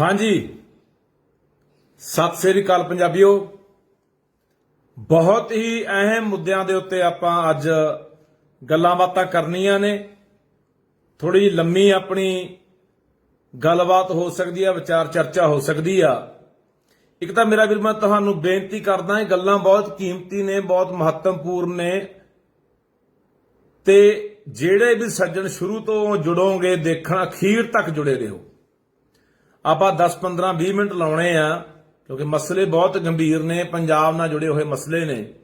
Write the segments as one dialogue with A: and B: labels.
A: ਹਾਂਜੀ। ਸਤਿ ਸ੍ਰੀ ਅਕਾਲ ਪੰਜਾਬੀਓ। ਬਹੁਤ ਹੀ ਅਹਿਮ ਮੁੱਦਿਆਂ ਦੇ ਉੱਤੇ ਆਪਾਂ ਅੱਜ ਗੱਲਾਂ ਬਾਤਾਂ ਕਰਨੀਆਂ ਨੇ। ਥੋੜੀ ਲੰਮੀ ਆਪਣੀ ਗੱਲਬਾਤ ਹੋ ਸਕਦੀ ਆ, ਵਿਚਾਰ ਚਰਚਾ ਹੋ ਸਕਦੀ ਆ। ਇੱਕ ਤਾਂ ਮੇਰਾ ਵੀਰ, ਮੈਂ ਤੁਹਾਨੂੰ ਬੇਨਤੀ ਕਰਦਾ ਇਹ ਗੱਲਾਂ ਬਹੁਤ ਕੀਮਤੀ ਨੇ, ਬਹੁਤ ਮਹੱਤਵਪੂਰਨ ਨੇ। ਤੇ ਜਿਹੜੇ ਵੀ ਸੱਜਣ ਸ਼ੁਰੂ ਤੋਂ ਜੁੜੋਗੇ, ਦੇਖਣ ਅਖੀਰ ਤੱਕ ਜੁੜੇ ਰਹੋ। ਆਪਾਂ 10 15 20 ਮਿੰਟ ਲਾਉਣੇ ਆ, ਕਿਉਂਕਿ ਮਸਲੇ ਬਹੁਤ ਗੰਭੀਰ ਨੇ, ਪੰਜਾਬ ਨਾਲ ਜੁੜੇ ਹੋਏ ਮਸਲੇ ਨੇ।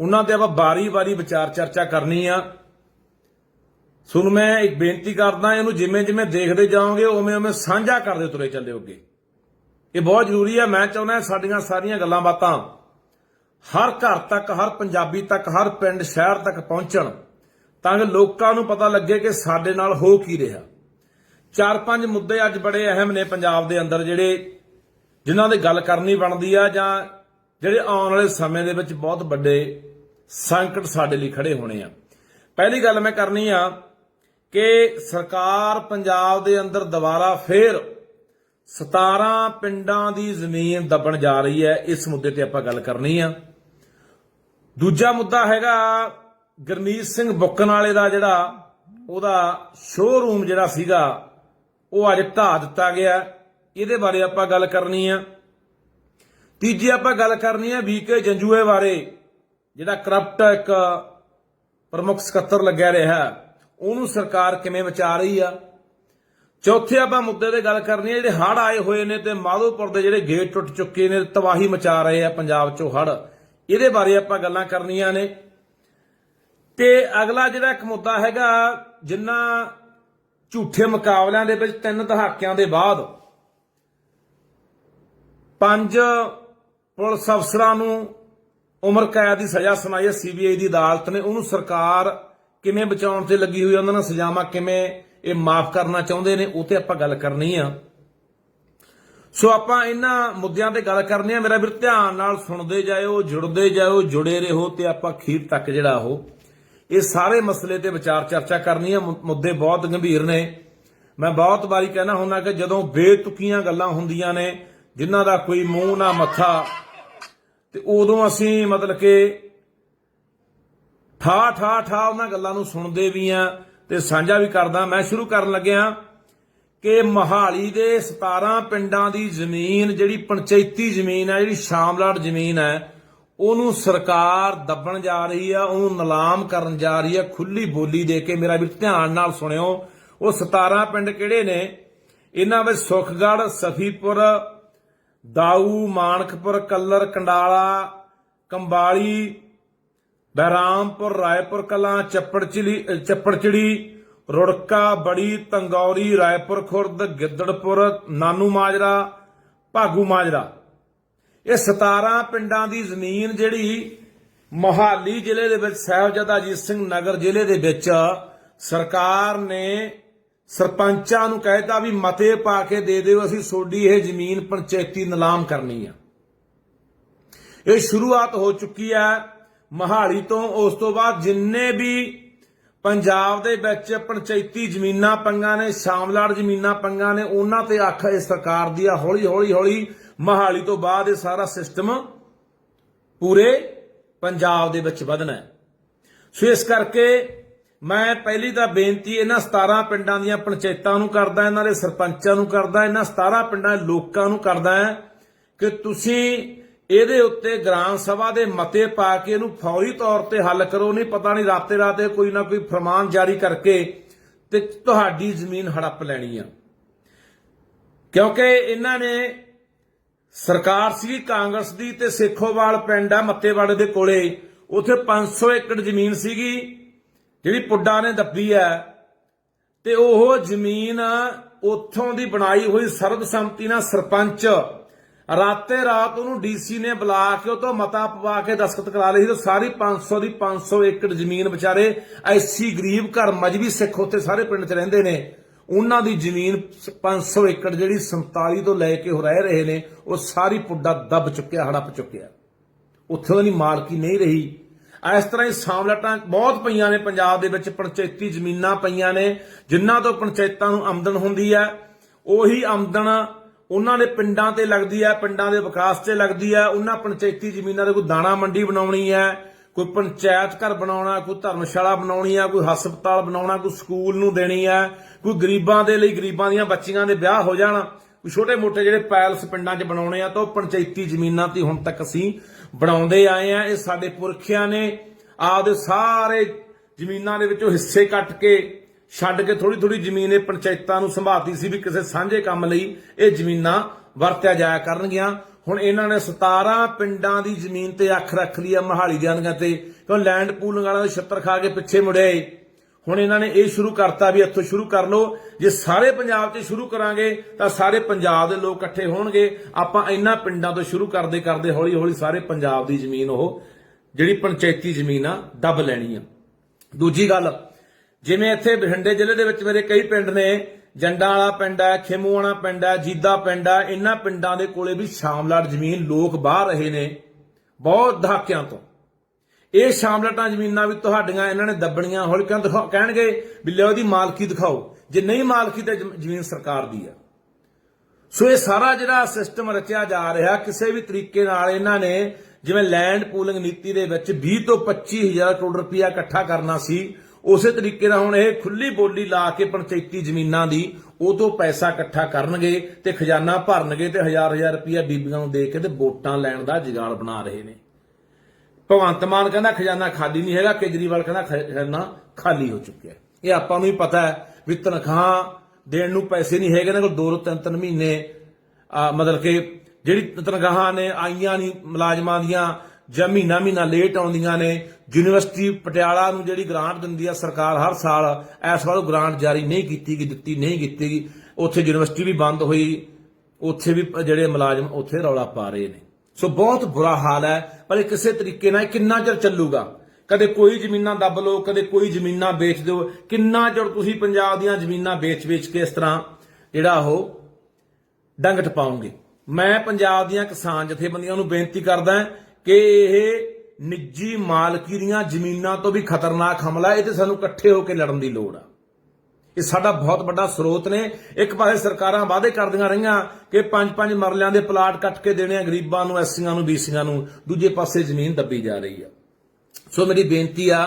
A: ਉਹਨਾਂ ਤੇ ਆਪਾਂ ਬਾਰੀ-ਬਾਰੀ ਵਿਚਾਰ ਚਰਚਾ ਕਰਨੀ ਆ। ਸੁਣ, ਮੈਂ ਇੱਕ ਬੇਨਤੀ ਕਰਦਾ, ਇਹਨੂੰ ਜਿਵੇਂ ਜਿਵੇਂ ਦੇਖਦੇ ਜਾਓਗੇ, ਉਵੇਂ ਉਵੇਂ ਸਾਂਝਾ ਕਰਦੇ ਤੁਰੇ ਚੱਲਿਓਗੇ ਇਹ ਬਹੁਤ ਜ਼ਰੂਰੀ ਹੈ ਮੈਂ ਚਾਹੁੰਦਾ ਸਾਡੀਆਂ ਸਾਰੀਆਂ ਗੱਲਾਂ ਬਾਤਾਂ ਹਰ ਘਰ ਤੱਕ, ਹਰ ਪੰਜਾਬੀ ਤੱਕ, ਹਰ ਪਿੰਡ, ਸ਼ਹਿਰ ਤੱਕ ਪਹੁੰਚਣ, ਤਾਂ ਕਿ ਲੋਕਾਂ ਨੂੰ ਪਤਾ ਲੱਗੇ ਕਿ ਸਾਡੇ ਨਾਲ ਹੋ ਕੀ ਰਿਹਾ। ਚਾਰ ਪੰਜ ਮੁੱਦੇ ਅੱਜ ਬੜੇ ਅਹਿਮ ਨੇ ਪੰਜਾਬ ਦੇ ਅੰਦਰ ਜਿਹੜੇ ਜਿਨ੍ਹਾਂ ਦੇ ਗੱਲ ਕਰਨੀ ਬਣਦੀ ਆ ਜਾਂ ਜਿਹੜੇ ਆਉਣ ਵਾਲੇ ਸਮੇਂ ਦੇ ਵਿੱਚ ਬਹੁਤ ਵੱਡੇ ਸੰਕਟ ਸਾਡੇ ਲਈ ਖੜੇ ਹੋਣੇ ਆ। ਪਹਿਲੀ ਗੱਲ ਮੈਂ ਕਰਨੀ ਆ ਕਿ ਸਰਕਾਰ ਪੰਜਾਬ ਦੇ ਅੰਦਰ ਦੁਬਾਰਾ ਫੇਰ 17 ਪਿੰਡਾਂ ਦੀ ਜ਼ਮੀਨ ਦੱਬਣ ਜਾ ਰਹੀ ਹੈ, ਇਸ ਮੁੱਦੇ ਤੇ ਆਪਾਂ ਗੱਲ ਕਰਨੀ ਆ। ਦੂਜਾ ਮੁੱਦਾ ਹੈਗਾ ਗਰਮੀਤ ਸਿੰਘ ਬੁੱਕਣ ਵਾਲੇ ਦਾ ਜਿਹੜਾ ਉਹਦਾ ਸ਼ੋਰੂਮ ਜਿਹੜਾ ਸੀਗਾ ਉਹ ਅੱਜ ਢਾਹ ਦਿੱਤਾ ਗਿਆ। ਇਹਦੇ ਬਾਰੇ ਆਪਾਂ ਗੱਲ ਕਰਨੀ ਆ। ਤੀਜੀ ਆਪਾਂ ਗੱਲ ਕਰਨੀ ਆ ਵੀਕੇ ਜੰਜੂਏ ਬਾਰੇ, ਜਿਹੜਾ ਕਰਪਟ ਇੱਕ ਪ੍ਰਮੁੱਖ ਸਕੱਤਰ ਲੱਗਿਆ ਰਿਹਾ, ਉਹਨੂੰ ਸਰਕਾਰ ਕਿਵੇਂ ਬਚਾ ਰਹੀ ਆ? ਚੌਥੇ ਆਪਾਂ ਮੁੱਦੇ ਤੇ ਗੱਲ ਕਰਨੀ ਹੈ ਜਿਹੜੇ ਹੜ੍ਹ ਆਏ ਹੋਏ ਨੇ ਤੇ ਮਾਧੋਪੁਰ ਦੇ ਜਿਹੜੇ ਗੇਟ ਟੁੱਟ ਚੁੱਕੇ ਨੇ, ਤਬਾਹੀ ਮਚਾ ਰਹੇ ਆ ਪੰਜਾਬ 'ਚੋਂ ਹੜ੍ਹ। ਇਹਦੇ ਬਾਰੇ ਆਪਾਂ ਗੱਲਾਂ ਕਰਨੀਆਂ ਨੇ। ਤੇ ਅਗਲਾ ਜਿਹੜਾ ਇੱਕ ਮੁੱਦਾ ਹੈਗਾ, ਜਿੰਨਾ ਝੂਠੇ ਮੁਕਾਬਲਿਆਂ ਦੇ ਵਿੱਚ ਤਿੰਨ ਦਹਾਕਿਆਂ ਦੇ ਬਾਅਦ ਪੰਜ ਪੁਲਿਸ ਅਫਸਰਾਂ ਨੂੰ ਉਮਰ ਕੈਦ ਦੀ ਸਜ਼ਾ ਸੁਣਾਈ ਹੈ। ਸੀਬੀਆਈ ਦੀ ਅਦਾਲਤ ਨੇ। ਉਹਨੂੰ ਸਰਕਾਰ ਕਿਵੇਂ ਬਚਾਉਣ ਤੇ ਲੱਗੀ ਹੋਈ ਉਹਨਾਂ ਨਾਲ ਸਜ਼ਾਵਾਂ ਕਿਵੇਂ ਇਹ ਮਾਫ ਕਰਨਾ ਚਾਹੁੰਦੇ ਨੇ, ਉਹ ਤੇ ਆਪਾਂ ਗੱਲ ਕਰਨੀ ਆ। ਸੋ ਆਪਾਂ ਇਹਨਾਂ ਮੁੱਦਿਆਂ ਤੇ ਗੱਲ ਕਰਨੀ ਆ। ਮੇਰਾ ਵੀਰ, ਧਿਆਨ ਨਾਲ ਸੁਣਦੇ ਜਾਇਓ, ਜੁੜਦੇ ਜਾਇਓ, ਜੁੜੇ ਰਹੋ ਤੇ ਆਪਾਂ ਖੀਰ ਤੱਕ ਜਿਹੜਾ ਉਹ ਇਹ ਸਾਰੇ ਮਸਲੇ ਤੇ ਵਿਚਾਰ ਚਰਚਾ ਕਰਨੀ ਹੈ ਮੁੱਦੇ ਬਹੁਤ ਗੰਭੀਰ ਨੇ। ਮੈਂ ਬਹੁਤ ਵਾਰੀ ਕਹਿਣਾ ਹੁੰਦਾ ਕਿ ਜਦੋਂ ਬੇਤੁਕੀਆਂ ਗੱਲਾਂ ਹੁੰਦੀਆਂ ਨੇ, ਜਿਨ੍ਹਾਂ ਦਾ ਕੋਈ ਮੂੰਹ ਨਾ ਮੱਥਾ, ਤੇ ਉਦੋਂ ਅਸੀਂ ਮਤਲਬ ਕਿ ਠਾ ਠਾ ਠਾ ਉਹਨਾਂ ਗੱਲਾਂ ਨੂੰ ਸੁਣਦੇ ਵੀ ਆ ਤੇ ਸਾਂਝਾ ਵੀ ਕਰਦਾ। ਮੈਂ ਸ਼ੁਰੂ ਕਰਨ ਲੱਗਿਆ ਕਿ ਮਹਾਲੀ ਦੇ 17 ਪਿੰਡਾਂ ਦੀ ਜ਼ਮੀਨ, ਜਿਹੜੀ ਪੰਚਾਇਤੀ ਜ਼ਮੀਨ ਹੈ ਜਿਹੜੀ ਸ਼ਾਮਲਾਟ ਜ਼ਮੀਨ ਹੈ ਉਹਨੂੰ ਸਰਕਾਰ ਦੱਬਣ ਜਾ ਰਹੀ ਆ, ਉਹਨੂੰ ਨਿਲਾਮ ਕਰਨ ਜਾ ਰਹੀ ਆ, ਖੁੱਲੀ ਬੋਲੀ ਦੇ ਕੇ ਮੇਰਾ ਵੀ ਧਿਆਨ ਨਾਲ ਸੁਣਿਓ। ਉਹ 17 ਪਿੰਡ ਕਿਹੜੇ ਨੇ? ਇਹਨਾਂ ਵਿੱਚ ਸੁਖਗੜ ਸਫੀਪੁਰ, ਦਾਊ, ਮਾਨਕਪੁਰ, ਕੱਲਰ, ਕੰਡਾਲਾ, ਕੰਬਾਲੀ, ਬਹਿਰਾਮਪੁਰ, ਰਾਏਪੁਰ ਕਲਾਂ, ਚੱਪੜਚਿਲੀ ਚੱਪੜਚਿੜੀ, ਰੁੜਕਾ, ਬੜੀ, ਤੰਗੌਰੀ, ਰਾਏਪੁਰ ਖੁਰਦ, ਗਿੱਦੜਪੁਰ, ਨਾਨੂ ਮਾਜਰਾ, ਭਾਗੂ ਮਾਜਰਾ। ਇਹ 17 ਪਿੰਡਾਂ ਦੀ ਜ਼ਮੀਨ ਜਿਹੜੀ ਮੋਹਾਲੀ ਜ਼ਿਲ੍ਹੇ ਦੇ ਵਿੱਚ, ਸਾਹਿਬਜ਼ਾਦਾ ਅਜੀਤ ਸਿੰਘ ਨਗਰ ਜ਼ਿਲ੍ਹੇ ਦੇ ਵਿੱਚ ਸਰਕਾਰ ਨੇ ਸਰਪੰਚਾਂ ਨੂੰ ਕਹਿਤਾ ਵੀ ਮਤੇ ਪਾ ਕੇ ਦੇ ਦਿਓ, ਅਸੀਂ ਸੋਡੀ ਇਹ ਜ਼ਮੀਨ ਪੰਚਾਇਤੀ ਨਿਲਾਮ ਕਰਨੀ ਆ। ਇਹ ਸ਼ੁਰੂਆਤ ਹੋ ਚੁੱਕੀ ਹੈ ਮਹਾਲੀ ਤੋਂ। ਉਸ ਤੋਂ ਬਾਅਦ ਜਿੰਨੇ ਵੀ ਪੰਜਾਬ ਦੇ ਵਿੱਚ ਪੰਚਾਇਤੀ ਜ਼ਮੀਨਾਂ ਪੰਗਾਂ ਨੇ, ਸ਼ਾਮਲਾੜ ਜ਼ਮੀਨਾਂ ਪੰਗਾਂ ਨੇ, ਉਹਨਾਂ ਤੇ ਅੱਖ ਇਹ ਸਰਕਾਰ ਦੀ ਆ ਹੌਲੀ ਹੌਲੀ ਹੌਲੀ ਮਹਾਲੀ ਤੋਂ ਬਾਅਦ ਇਹ ਸਾਰਾ ਸਿਸਟਮ ਪੂਰੇ ਪੰਜਾਬ ਦੇ ਵਿੱਚ ਵਧਣਾ ਹੈ। ਸੋ ਇਸ ਕਰਕੇ ਮੈਂ ਪਹਿਲੀ ਤਾਂ ਬੇਨਤੀ ਇਹਨਾਂ 17 ਪਿੰਡਾਂ ਦੀਆਂ ਪੰਚਾਇਤਾਂ ਨੂੰ ਕਰਦਾ, ਇਹਨਾਂ ਦੇ ਸਰਪੰਚਾਂ ਨੂੰ ਕਰਦਾ, ਇਹਨਾਂ 17 ਪਿੰਡਾਂ ਦੇ ਲੋਕਾਂ ਨੂੰ ਕਰਦਾ ਹੈ ਕਿ ਤੁਸੀਂ ਇਹਦੇ ਉੱਤੇ ਗ੍ਰਾਮ ਸਭਾ ਦੇ ਮਤੇ ਪਾ ਕੇ ਇਹਨੂੰ ਫੌਰੀ ਤੌਰ ਤੇ ਹੱਲ ਕਰੋ, ਨਹੀਂ ਪਤਾ ਨਹੀਂ ਰਾਤੇ ਰਾਤੇ ਕੋਈ ਨਾ ਕੋਈ ਫਰਮਾਨ ਜਾਰੀ ਕਰਕੇ ਤੇ ਤੁਹਾਡੀ ਜ਼ਮੀਨ ਹੜੱਪ ਲੈਣੀ ਆ। ਕਿਉਂਕਿ ਇਹਨਾਂ ਨੇ ਸਰਕਾਰ ਸੀ, ਕਾਂਗਰਸ ਦੀ ਤੇ ਸੇਖੋਵਾਲ ਪਿੰਡ ਆ ਮੱਤੇਵਾੜੇ ਦੇ ਕੋਲੇ। ਉਥੇ 500 ਏਕੜ ਜ਼ਮੀਨ ਸੀਗੀ, ਜਿਹੜੀ ਪੁੱਡਾ ਨੇ ਦੱਬੀ ਹੈ। ਤੇ ਉਹ ਜ਼ਮੀਨ ਉੱਥੋਂ ਦੀ ਬਣਾਈ ਹੋਈ ਸਰਬਸੰਮਤੀ ਨਾਲ ਸਰਪੰਚ। ਰਾਤੇ ਰਾਤ ਉਹਨੂੰ ਡੀਸੀ ਨੇ ਬੁਲਾ ਕੇ ਉਹ ਤੋਂ ਮਤਾ ਪਵਾ ਕੇ ਦਸਖਤ ਕਰਾ ਲਈ ਤੇ ਸਾਰੀ 500 ਦੀ 500 ਏਕੜ ਜ਼ਮੀਨ ਵਿਚਾਰੇ ਐਸੀ ਗਰੀਬ ਘਰ ਮਜਬੀ ਸਿੱਖ ਉੱਥੇ ਸਾਰੇ ਪਿੰਡ 'ਚ ਰਹਿੰਦੇ ਨੇ। ਉਹਨਾਂ ਦੀ ਜ਼ਮੀਨ 500 ਏਕੜ ਜਿਹੜੀ 47 ਤੋਂ ਲੈ ਕੇ ਹੋ ਰਹਿ ਰਹੇ ਨੇ, ਉਹ ਸਾਰੀ ਪੁੱਡਾ ਦੱਬ ਚੁੱਕਿਆ, ਹੜੱਪ ਚੁੱਕਿਆ। ਉੱਥੇ ਉਹਦੀ ਮਾਲਕੀ ਨਹੀਂ ਰਹੀ। ਇਸ ਤਰ੍ਹਾਂ ਹੀ ਸਾਮਲਟਾਂ ਬਹੁਤ ਪਈਆਂ ਨੇ, ਪੰਜਾਬ ਦੇ ਵਿੱਚ ਪੰਚਾਇਤੀ ਜ਼ਮੀਨਾਂ ਪਈਆਂ ਨੇ, ਜਿਨ੍ਹਾਂ ਤੋਂ ਪੰਚਾਇਤਾਂ ਨੂੰ ਆਮਦਨ ਹੁੰਦੀ ਹੈ ਉਹੀ ਆਮਦਨ ਉਹਨਾਂ ਦੇ ਪਿੰਡਾਂ ਤੇ ਲੱਗਦੀ ਹੈ ਪਿੰਡਾਂ ਦੇ ਵਿਕਾਸ ਤੇ ਲੱਗਦੀ ਹੈ ਉਹਨਾਂ ਪੰਚਾਇਤੀ ਜ਼ਮੀਨਾਂ ਦੇ ਕੋਈ ਦਾਣਾ ਮੰਡੀ ਬਣਾਉਣੀ ਹੈ ਕੋਈ ਪੰਚਾਇਤ ਘਰ ਬਣਾਉਣਾ, ਕੋਈ ਧਰਮਸ਼ਾਲਾ ਬਣਾਉਣੀ ਹੈ ਕੋਈ ਹਸਪਤਾਲ ਬਣਾਉਣਾ, ਕੋਈ ਸਕੂਲ ਨੂੰ ਦੇਣੀ ਹੈ ਕੋਈ ਗਰੀਬਾਂ ਦੇ ਲਈ, ਗਰੀਬਾਂ ਦੀਆਂ ਬੱਚੀਆਂ ਦੇ ਵਿਆਹ ਹੋ ਜਾਣ, ਕੋਈ ਛੋਟੇ ਮੋਟੇ ਜਿਹੜੇ ਪੈਲਸ ਪਿੰਡਾਂ 'ਚ ਬਣਾਉਣੇ ਆ, ਤਾਂ ਉਹ ਪੰਚਾਇਤੀ ਜ਼ਮੀਨਾਂ ਤੇ ਹੁਣ ਤੱਕ ਅਸੀਂ ਬਣਾਉਂਦੇ ਆਏ ਆ। ਇਹ ਸਾਡੇ ਪੁਰਖਿਆਂ ਨੇ ਆਪਦੇ ਸਾਰੇ ਜ਼ਮੀਨਾਂ ਦੇ ਵਿੱਚੋਂ ਹਿੱਸੇ ਕੱਟ ਕੇ ਛੱਡ ਕੇ ਥੋੜੀ ਥੋੜੀ ਜ਼ਮੀਨ ਇਹ ਪੰਚਾਇਤਾਂ ਨੂੰ ਸੰਭਾਤੀ ਸੀ ਵੀ ਕਿਸੇ ਸਾਂਝੇ ਕੰਮ ਲਈ ਇਹ ਜ਼ਮੀਨਾਂ ਵਰਤਿਆ ਜਾਇਆ ਕਰਨਗੀਆਂ। ਹੁਣ ਇਹਨਾਂ ਨੇ 17 ਪਿੰਡਾਂ ਦੀ ਜ਼ਮੀਨ ਤੇ ਅੱਖ ਰੱਖ ਲਈ ਆ ਮਹਾਲੀ ਦੀਆਂ ਦੀਆਂ ਤੇ, ਕਿਉਂ ਲੈਂਡ ਪੂਲਿੰਗ ਵਾਲਿਆਂ ਦੇ ਛੱਤਰ ਖਾ ਕੇ ਪਿੱਛੇ ਮੁੜੇ ਹੁਣ ਇਹਨਾਂ ਨੇ ਇਹ ਸ਼ੁਰੂ ਕਰਤਾ ਵੀ ਇੱਥੋਂ ਸ਼ੁਰੂ ਕਰ ਲਓ। ਜੇ ਸਾਰੇ ਪੰਜਾਬ 'ਚ ਸ਼ੁਰੂ ਕਰਾਂਗੇ, ਤਾਂ ਸਾਰੇ ਪੰਜਾਬ ਦੇ ਲੋਕ ਇਕੱਠੇ ਹੋਣਗੇ। ਆਪਾਂ ਇਹਨਾਂ ਪਿੰਡਾਂ ਤੋਂ ਸ਼ੁਰੂ ਕਰਦੇ ਕਰਦੇ ਹੌਲੀ ਹੌਲੀ ਸਾਰੇ ਪੰਜਾਬ ਦੀ ਜ਼ਮੀਨ ਉਹ, ਜਿਹੜੀ ਪੰਚਾਇਤੀ ਜ਼ਮੀਨ ਆ, ਦੱਬ ਲੈਣੀ ਆ। ਦੂਜੀ ਗੱਲ, ਜਿਵੇਂ ਇੱਥੇ ਬਠਿੰਡੇ ਜ਼ਿਲ੍ਹੇ ਦੇ ਵਿੱਚ ਮੇਰੇ ਕਈ ਪਿੰਡ ਨੇ ਜੰਡਾਂ ਵਾਲਾ ਪਿੰਡ ਹੈ ਖੇਮੂਆਣਾ ਪਿੰਡ ਹੈ, ਜੀਦਾ ਪਿੰਡ ਹੈ, ਇਹਨਾਂ ਪਿੰਡਾਂ ਦੇ ਕੋਲੇ ਵੀ ਸ਼ਾਮਲਾਟ ਜ਼ਮੀਨ ਲੋਕ ਬਾਹਰ ਰਹੇ ਨੇ, ਬਹੁਤ ਦਹਾਕਿਆਂ ਤੋਂ। ਇਹ ਸ਼ਾਮਲਾਟਾਂ ਜ਼ਮੀਨਾਂ ਵੀ ਤੁਹਾਡੀਆਂ ਇਹਨਾਂ ਨੇ ਦੱਬਣੀਆਂ, ਹੌਲੀ ਕਿਉਂ ਦਿਖਾ, ਕਹਿਣਗੇ ਵੀ ਲਿਓ ਦੀ ਮਾਲਕੀ ਦਿਖਾਓ, ਜੇ ਨਹੀਂ ਮਾਲਕੀ ਤੇ ਜ਼ਮੀਨ ਸਰਕਾਰ ਦੀ ਆ। ਸੋ ਇਹ ਸਾਰਾ ਜਿਹੜਾ ਸਿਸਟਮ ਰਚਿਆ ਜਾ ਰਿਹਾ, ਕਿਸੇ ਵੀ ਤਰੀਕੇ ਨਾਲ ਇਹਨਾਂ ਨੇ ਜਿਵੇਂ ਲੈਂਡ ਪੂਲਿੰਗ ਨੀਤੀ ਦੇ ਵਿੱਚ 20 ਤੋਂ 25 ਹਜ਼ਾਰ ਕਰੋੜ ਰੁਪਇਆ ਇਕੱਠਾ ਕਰਨਾ ਸੀ ਉਸੇ ਤਰੀਕੇ ਨਾਲ ਹੁਣ ਇਹ ਖੁੱਲੀ ਬੋਲੀ ਲਾ ਕੇ ਪੰਚਾਇਤੀ ਜ਼ਮੀਨਾਂ ਦੀ, ਉਹ ਤੋਂ ਪੈਸਾ ਇਕੱਠਾ ਕਰਨਗੇ ਤੇ ਖਜ਼ਾਨਾ ਭਰਨਗੇ ਤੇ ਹਜ਼ਾਰ ਹਜ਼ਾਰ ਰੁਪਇਆ ਬੀਬੀਆਂ ਨੂੰ ਦੇ ਕੇ ਤੇ ਵੋਟਾਂ ਲੈਣ ਦਾ ਜੁਗਾੜ ਬਣਾ ਰਹੇ ਨੇ। ਭਗਵੰਤ ਮਾਨ ਕਹਿੰਦਾ ਖਜ਼ਾਨਾ ਖਾਲੀ ਨਹੀਂ ਹੈਗਾ, ਕੇਜਰੀਵਾਲ ਕਹਿੰਦਾ ਖਜ਼ਾਨਾ ਖਾਲੀ ਹੋ ਚੁੱਕਿਆ ਇਹ ਆਪਾਂ ਨੂੰ ਹੀ ਪਤਾ ਹੈ ਵੀ ਤਨਖਾਹ ਦੇਣ ਨੂੰ ਪੈਸੇ ਨਹੀਂ ਹੈਗੇ ਇਹਨਾਂ ਕੋਲ ਦੋ ਦੋ ਤਿੰਨ ਤਿੰਨ ਮਹੀਨੇ ਮਤਲਬ ਕਿ ਜਿਹੜੀ ਤਨਖਾਹਾਂ ਨੇ ਆਈਆਂ ਨਹੀਂ, ਮੁਲਾਜ਼ਮਾਂ ਦੀਆਂ ਜਾਂ ਮਹੀਨਾ ਮਹੀਨਾ ਲੇਟ ਆਉਂਦੀਆਂ ਨੇ ਯੂਨੀਵਰਸਿਟੀ ਪਟਿਆਲਾ ਨੂੰ ਜਿਹੜੀ ਗ੍ਰਾਂਟ ਦਿੰਦੀ ਆ ਸਰਕਾਰ ਹਰ ਸਾਲ, ਇਸ ਵਾਰ ਉਹ ਗ੍ਰਾਂਟ ਜਾਰੀ ਨਹੀਂ ਕੀਤੀ ਗਈ, ਦਿੱਤੀ ਨਹੀਂ ਕੀਤੀ ਗਈ। ਉੱਥੇ ਯੂਨੀਵਰਸਿਟੀ ਵੀ ਬੰਦ ਹੋਈ, ਉੱਥੇ ਵੀ ਜਿਹੜੇ ਮੁਲਾਜ਼ਮ ਉੱਥੇ ਰੌਲਾ ਪਾ ਰਹੇ ਨੇ। ਸੋ ਬਹੁਤ ਬੁਰਾ ਹਾਲ ਹੈ, ਪਰ ਇਹ ਕਿਸੇ ਤਰੀਕੇ ਨਾਲ ਕਿੰਨਾ ਚਿਰ ਚੱਲੂਗਾ? ਕਦੇ ਕੋਈ ਜ਼ਮੀਨਾਂ ਦੱਬ ਲਓ, ਕਦੇ ਕੋਈ ਜ਼ਮੀਨਾਂ ਵੇਚ ਦਿਓ। ਕਿੰਨਾ ਚਿਰ ਤੁਸੀਂ ਪੰਜਾਬ ਦੀਆਂ ਜ਼ਮੀਨਾਂ ਵੇਚ-ਵੇਚ ਕੇ ਇਸ ਤਰ੍ਹਾਂ ਜਿਹੜਾ ਉਹ ਡੰਗ ਟਪਾਉਂਗੇ ਮੈਂ ਪੰਜਾਬ ਦੀਆਂ ਕਿਸਾਨ ਜਥੇਬੰਦੀਆਂ ਨੂੰ ਬੇਨਤੀ ਕਰਦਾ ਕਿ ਇਹ ਨਿੱਜੀ ਮਾਲਕੀ ਦੀਆਂ ਜ਼ਮੀਨਾਂ ਤੋਂ ਵੀ ਖਤਰਨਾਕ ਹਮਲਾ ਇਹ ਤੇ ਸਾਨੂੰ ਇਕੱਠੇ ਹੋ ਕੇ ਲੜਨ ਦੀ ਲੋੜ ਆ। ਇਹ ਸਾਡਾ ਬਹੁਤ ਵੱਡਾ ਸਰੋਤ ਨੇ। ਇੱਕ ਪਾਸੇ ਸਰਕਾਰਾਂ ਵਾਅਦੇ ਕਰਦੀਆਂ ਰਹੀਆਂ ਕਿ ਪੰਜ ਪੰਜ ਮਰਲਿਆਂ ਦੇ ਪਲਾਟ ਕੱਟ ਕੇ ਦੇਣੇ ਆ ਗਰੀਬਾਂ ਨੂੰ ਐਸੀਆਂ ਨੂੰ, ਬੀਸੀਆਂ ਨੂੰ, ਦੂਜੇ ਪਾਸੇ ਜ਼ਮੀਨ ਦੱਬੀ ਜਾ ਰਹੀ ਆ। ਸੋ ਮੇਰੀ ਬੇਨਤੀ ਆ,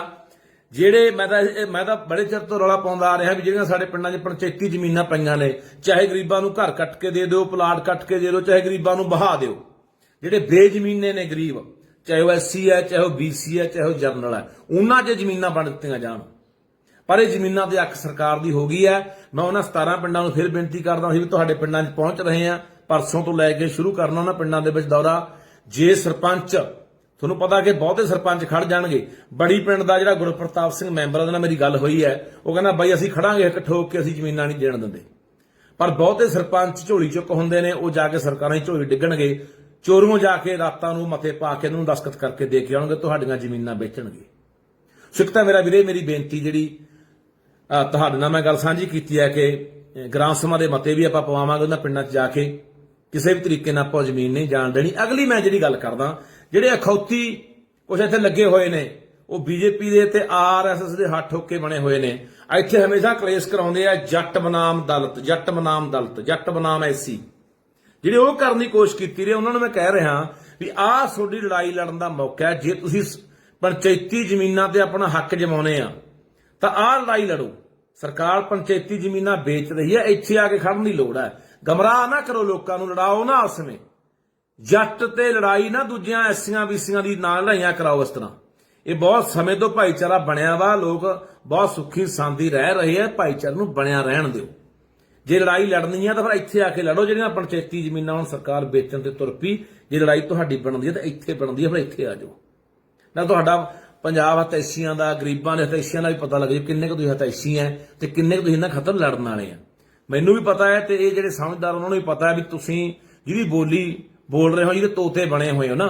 A: ਜਿਹੜੇ ਮੈਂ ਤਾਂ ਮੈਂ ਤਾਂ ਬੜੇ ਚਿਰ ਤੋਂ ਰੌਲਾ ਪਾਉਂਦਾ ਆ ਰਿਹਾ ਵੀ ਜਿਹੜੀਆਂ ਸਾਡੇ ਪਿੰਡਾਂ 'ਚ ਪੰਚਾਇਤੀ ਜ਼ਮੀਨਾਂ ਪਈਆਂ ਨੇ, ਚਾਹੇ ਗਰੀਬਾਂ ਨੂੰ ਘਰ ਕੱਟ ਕੇ ਦੇ ਦਿਓ, ਪਲਾਟ ਕੱਟ ਕੇ ਦੇ ਦਿਓ, ਚਾਹੇ ਗਰੀਬਾਂ ਨੂੰ ਬਹਾ ਦਿਓ। ਜਿਹੜੇ ਬੇਜ਼ਮੀਨੇ ਨੇ ਗਰੀਬ, ਚਾਹੇ ਉਹ ਐਸਸੀ ਹੈ, ਚਾਹੇ ਉਹ ਬੀਸੀ ਹੈ, ਚਾਹੇ ਉਹ ਜਰਨਲ ਹੈ, ਉਹਨਾਂ 'ਚ ਜ਼ਮੀਨਾਂ ਬਣ ਦਿੱਤੀਆਂ ਜਾਣ। ਪਰ ਇਹ ਜ਼ਮੀਨਾਂ ਤੇ ਅੱਖ ਸਰਕਾਰ ਦੀ ਹੋ ਗਈ ਹੈ। ਮੈਂ ਉਹਨਾਂ 17 ਪਿੰਡਾਂ ਨੂੰ ਫਿਰ ਬੇਨਤੀ ਕਰਦਾ ਹਾਂ ਵੀ ਤੁਹਾਡੇ ਪਿੰਡਾਂ 'ਚ ਪਹੁੰਚ ਰਹੇ ਆ ਪਰਸੋਂ ਤੋਂ ਲੈ ਕੇ ਸ਼ੁਰੂ ਕਰਨਾ ਉਹਨਾਂ ਪਿੰਡਾਂ ਦੇ ਵਿੱਚ ਦੌਰਾ। ਜੇ ਸਰਪੰਚ, ਤੁਹਾਨੂੰ ਪਤਾ ਕਿ ਬਹੁਤੇ ਸਰਪੰਚ ਖੜ ਜਾਣਗੇ। ਬੜੀ ਪਿੰਡ ਦਾ ਜਿਹੜਾ ਗੁਰਪ੍ਰਤਾਪ ਸਿੰਘ ਮੈਂਬਰ ਉਹਦੇ ਨਾਲ ਮੇਰੀ ਗੱਲ ਹੋਈ ਹੈ। ਉਹ ਕਹਿੰਦਾ, ਬਾਈ, ਅਸੀਂ ਖੜਾਂਗੇ ਇੱਕ ਠੋਕ ਕੇ, ਅਸੀਂ ਜ਼ਮੀਨਾਂ ਨਹੀਂ ਦੇਣ ਦਿੰਦੇ। ਪਰ ਬਹੁਤੇ ਸਰਪੰਚ ਝੋਲੀ ਚੁੱਕ ਹੁੰਦੇ ਨੇ, ਉਹ ਜਾ ਕੇ ਸਰਕਾਰਾਂ ਦੀ ਝੋਲੀ ਡਿੱਗਣਗੇ। ਚੋਰੋਂ ਜਾ ਕੇ ਰਾਤਾਂ ਨੂੰ ਮੱਥੇ ਪਾ ਕੇ ਇਹਨਾਂ ਨੂੰ ਦਸਤਖਤ ਕਰਕੇ ਦੇ ਕੇ ਆਉਣਗੇ, ਤੁਹਾਡੀਆਂ ਜ਼ਮੀਨਾਂ ਵੇਚਣਗੇ। ਸਿੱਖ ਤਾਂ ਮੇਰਾ ਵੀਰੇ, ਮੇਰੀ ਬੇਨਤੀ ਜਿਹੜੀ ਤੁਹਾਡੇ ਨਾਲ ਮੈਂ ਗੱਲ ਸਾਂਝੀ ਕੀਤੀ ਹੈ ਕਿ ਗ੍ਰਾਮ ਸਭਾ ਦੇ ਮਤੇ ਵੀ ਆਪਾਂ ਪਵਾਵਾਂਗੇ, ਉਹਨਾਂ ਪਿੰਡਾਂ 'ਚ ਜਾ ਕੇ ਕਿਸੇ ਵੀ ਤਰੀਕੇ ਨਾਲ ਆਪਾਂ ਜ਼ਮੀਨ ਨਹੀਂ ਜਾਣ ਦੇਣੀ। ਅਗਲੀ ਮੈਂ ਜਿਹੜੀ ਗੱਲ ਕਰਦਾ, ਜਿਹੜੇ ਅਖੌਤੀ ਕੁਝ ਇੱਥੇ ਲੱਗੇ ਹੋਏ ਨੇ, ਉਹ ਬੀਜੇਪੀ ਦੇ ਤੇ ਆਰਐਸਐਸ ਦੇ ਹੱਥ ਠੋਕੇ ਬਣੇ ਹੋਏ ਨੇ। ਇੱਥੇ ਹਮੇਸ਼ਾ ਕਲੇਸ਼ ਕਰਾਉਂਦੇ ਆ, ਜੱਟ ਬਨਾਮ ਦਲਤ, ਜੱਟ ਬਨਾਮ ਦਲਤ, ਜੱਟ ਬਨਾਮ ਐਸੀ। ਜਿਹੜੇ ਉਹ ਕਰਨ ਦੀ ਕੋਸ਼ਿਸ਼ ਕੀਤੀ ਰਹੇ, ਉਹਨਾਂ ਨੂੰ ਮੈਂ ਕਹਿ ਰਿਹਾ ਵੀ ਆਹ ਤੁਹਾਡੀ ਲੜਾਈ ਲੜਨ ਦਾ ਮੌਕਾ ਹੈ। ਜੇ ਤੁਸੀਂ ਪੰਚਾਇਤੀ ਜ਼ਮੀਨਾਂ ਤੇ ਆਪਣਾ ਹੱਕ ਜਮਾਉਨੇ ਆ, ਤਾਂ ਆਹ ਲੜਾਈ ਲੜੋ। ਸਰਕਾਰ ਪੰਚਾਇਤੀ ਜ਼ਮੀਨਾਂ ਵੇਚ ਰਹੀ ਹੈ, ਇੱਥੇ ਆ ਕੇ ਖੜਨ ਦੀ ਲੋੜ ਹੈ। ਗਮਰਾਹ ਨਾ ਕਰੋ ਲੋਕਾਂ ਨੂੰ, ਲੜਾਓ ਨਾ ਆਪਸ ਵਿੱਚ ਜੱਟ ਤੇ ਲੜਾਈ ਨਾ, ਦੂਜੀਆਂ ਐਸੀਆਂ ਬੀਸੀਆਂ ਦੀ ਨਾਲ ਲੜਾਈਆਂ ਕਰਾਓ ਇਸ ਤਰ੍ਹਾਂ। ਇਹ ਬਹੁਤ ਸਮੇਂ ਤੋਂ ਭਾਈਚਾਰਾ ਬਣਿਆ ਵਾ, ਲੋਕ ਬਹੁਤ ਸੁਖੀ ਸਾਂਦੀ ਰਹਿ ਰਹੇ ਆ ਭਾਈਚਾਰੇ ਨੂੰ ਬਣਿਆ ਰਹਿਣ ਦਿਓ। ਜੇ ਲੜਾਈ ਲੜਨੀ ਆ ਤਾਂ ਫਿਰ ਇੱਥੇ ਆ ਕੇ ਲੜੋ ਜਿਹੜੀਆਂ ਪੰਚਾਇਤੀ ਜ਼ਮੀਨਾਂ ਹੁਣ ਸਰਕਾਰ ਵੇਚਣ ਤੇ ਤੁਰ ਪਈ, ਜੇ ਲੜਾਈ ਤੁਹਾਡੀ ਬਣਦੀ ਹੈ ਤਾਂ ਇੱਥੇ ਬਣਦੀ ਹੈ ਫਿਰ ਇੱਥੇ ਆ ਜਾਓ। ਨਾ ਤੁਹਾਡਾ ਪੰਜਾਬ ਹਤੈਸ਼ੀਆਂ ਦਾ, ਗਰੀਬਾਂ ਦੇ ਹਤੈਸ਼ੀਆਂ ਦਾ ਵੀ ਪਤਾ ਲੱਗ ਜੇ ਕਿੰਨੇ ਕੁ ਤੁਸੀਂ ਹਤੈਸ਼ੀ ਹੈ ਤੇ ਕਿੰਨੇ ਕੁ ਤੁਸੀਂ ਇਹਨਾਂ ਖਤਰ ਲੜਨ ਵਾਲੇ ਆ। ਮੈਨੂੰ ਵੀ ਪਤਾ ਹੈ ਤੇ ਇਹ ਜਿਹੜੇ ਸਮਝਦਾਰ ਉਹਨਾਂ ਨੂੰ ਵੀ ਪਤਾ ਹੈ ਵੀ ਤੁਸੀਂ ਜਿਹੜੀ ਬੋਲੀ ਬੋਲ ਰਹੇ ਹੋ ਜਿਹਦੇ ਤੋਤੇ ਬਣੇ ਹੋਏ ਹੋ ਨਾ,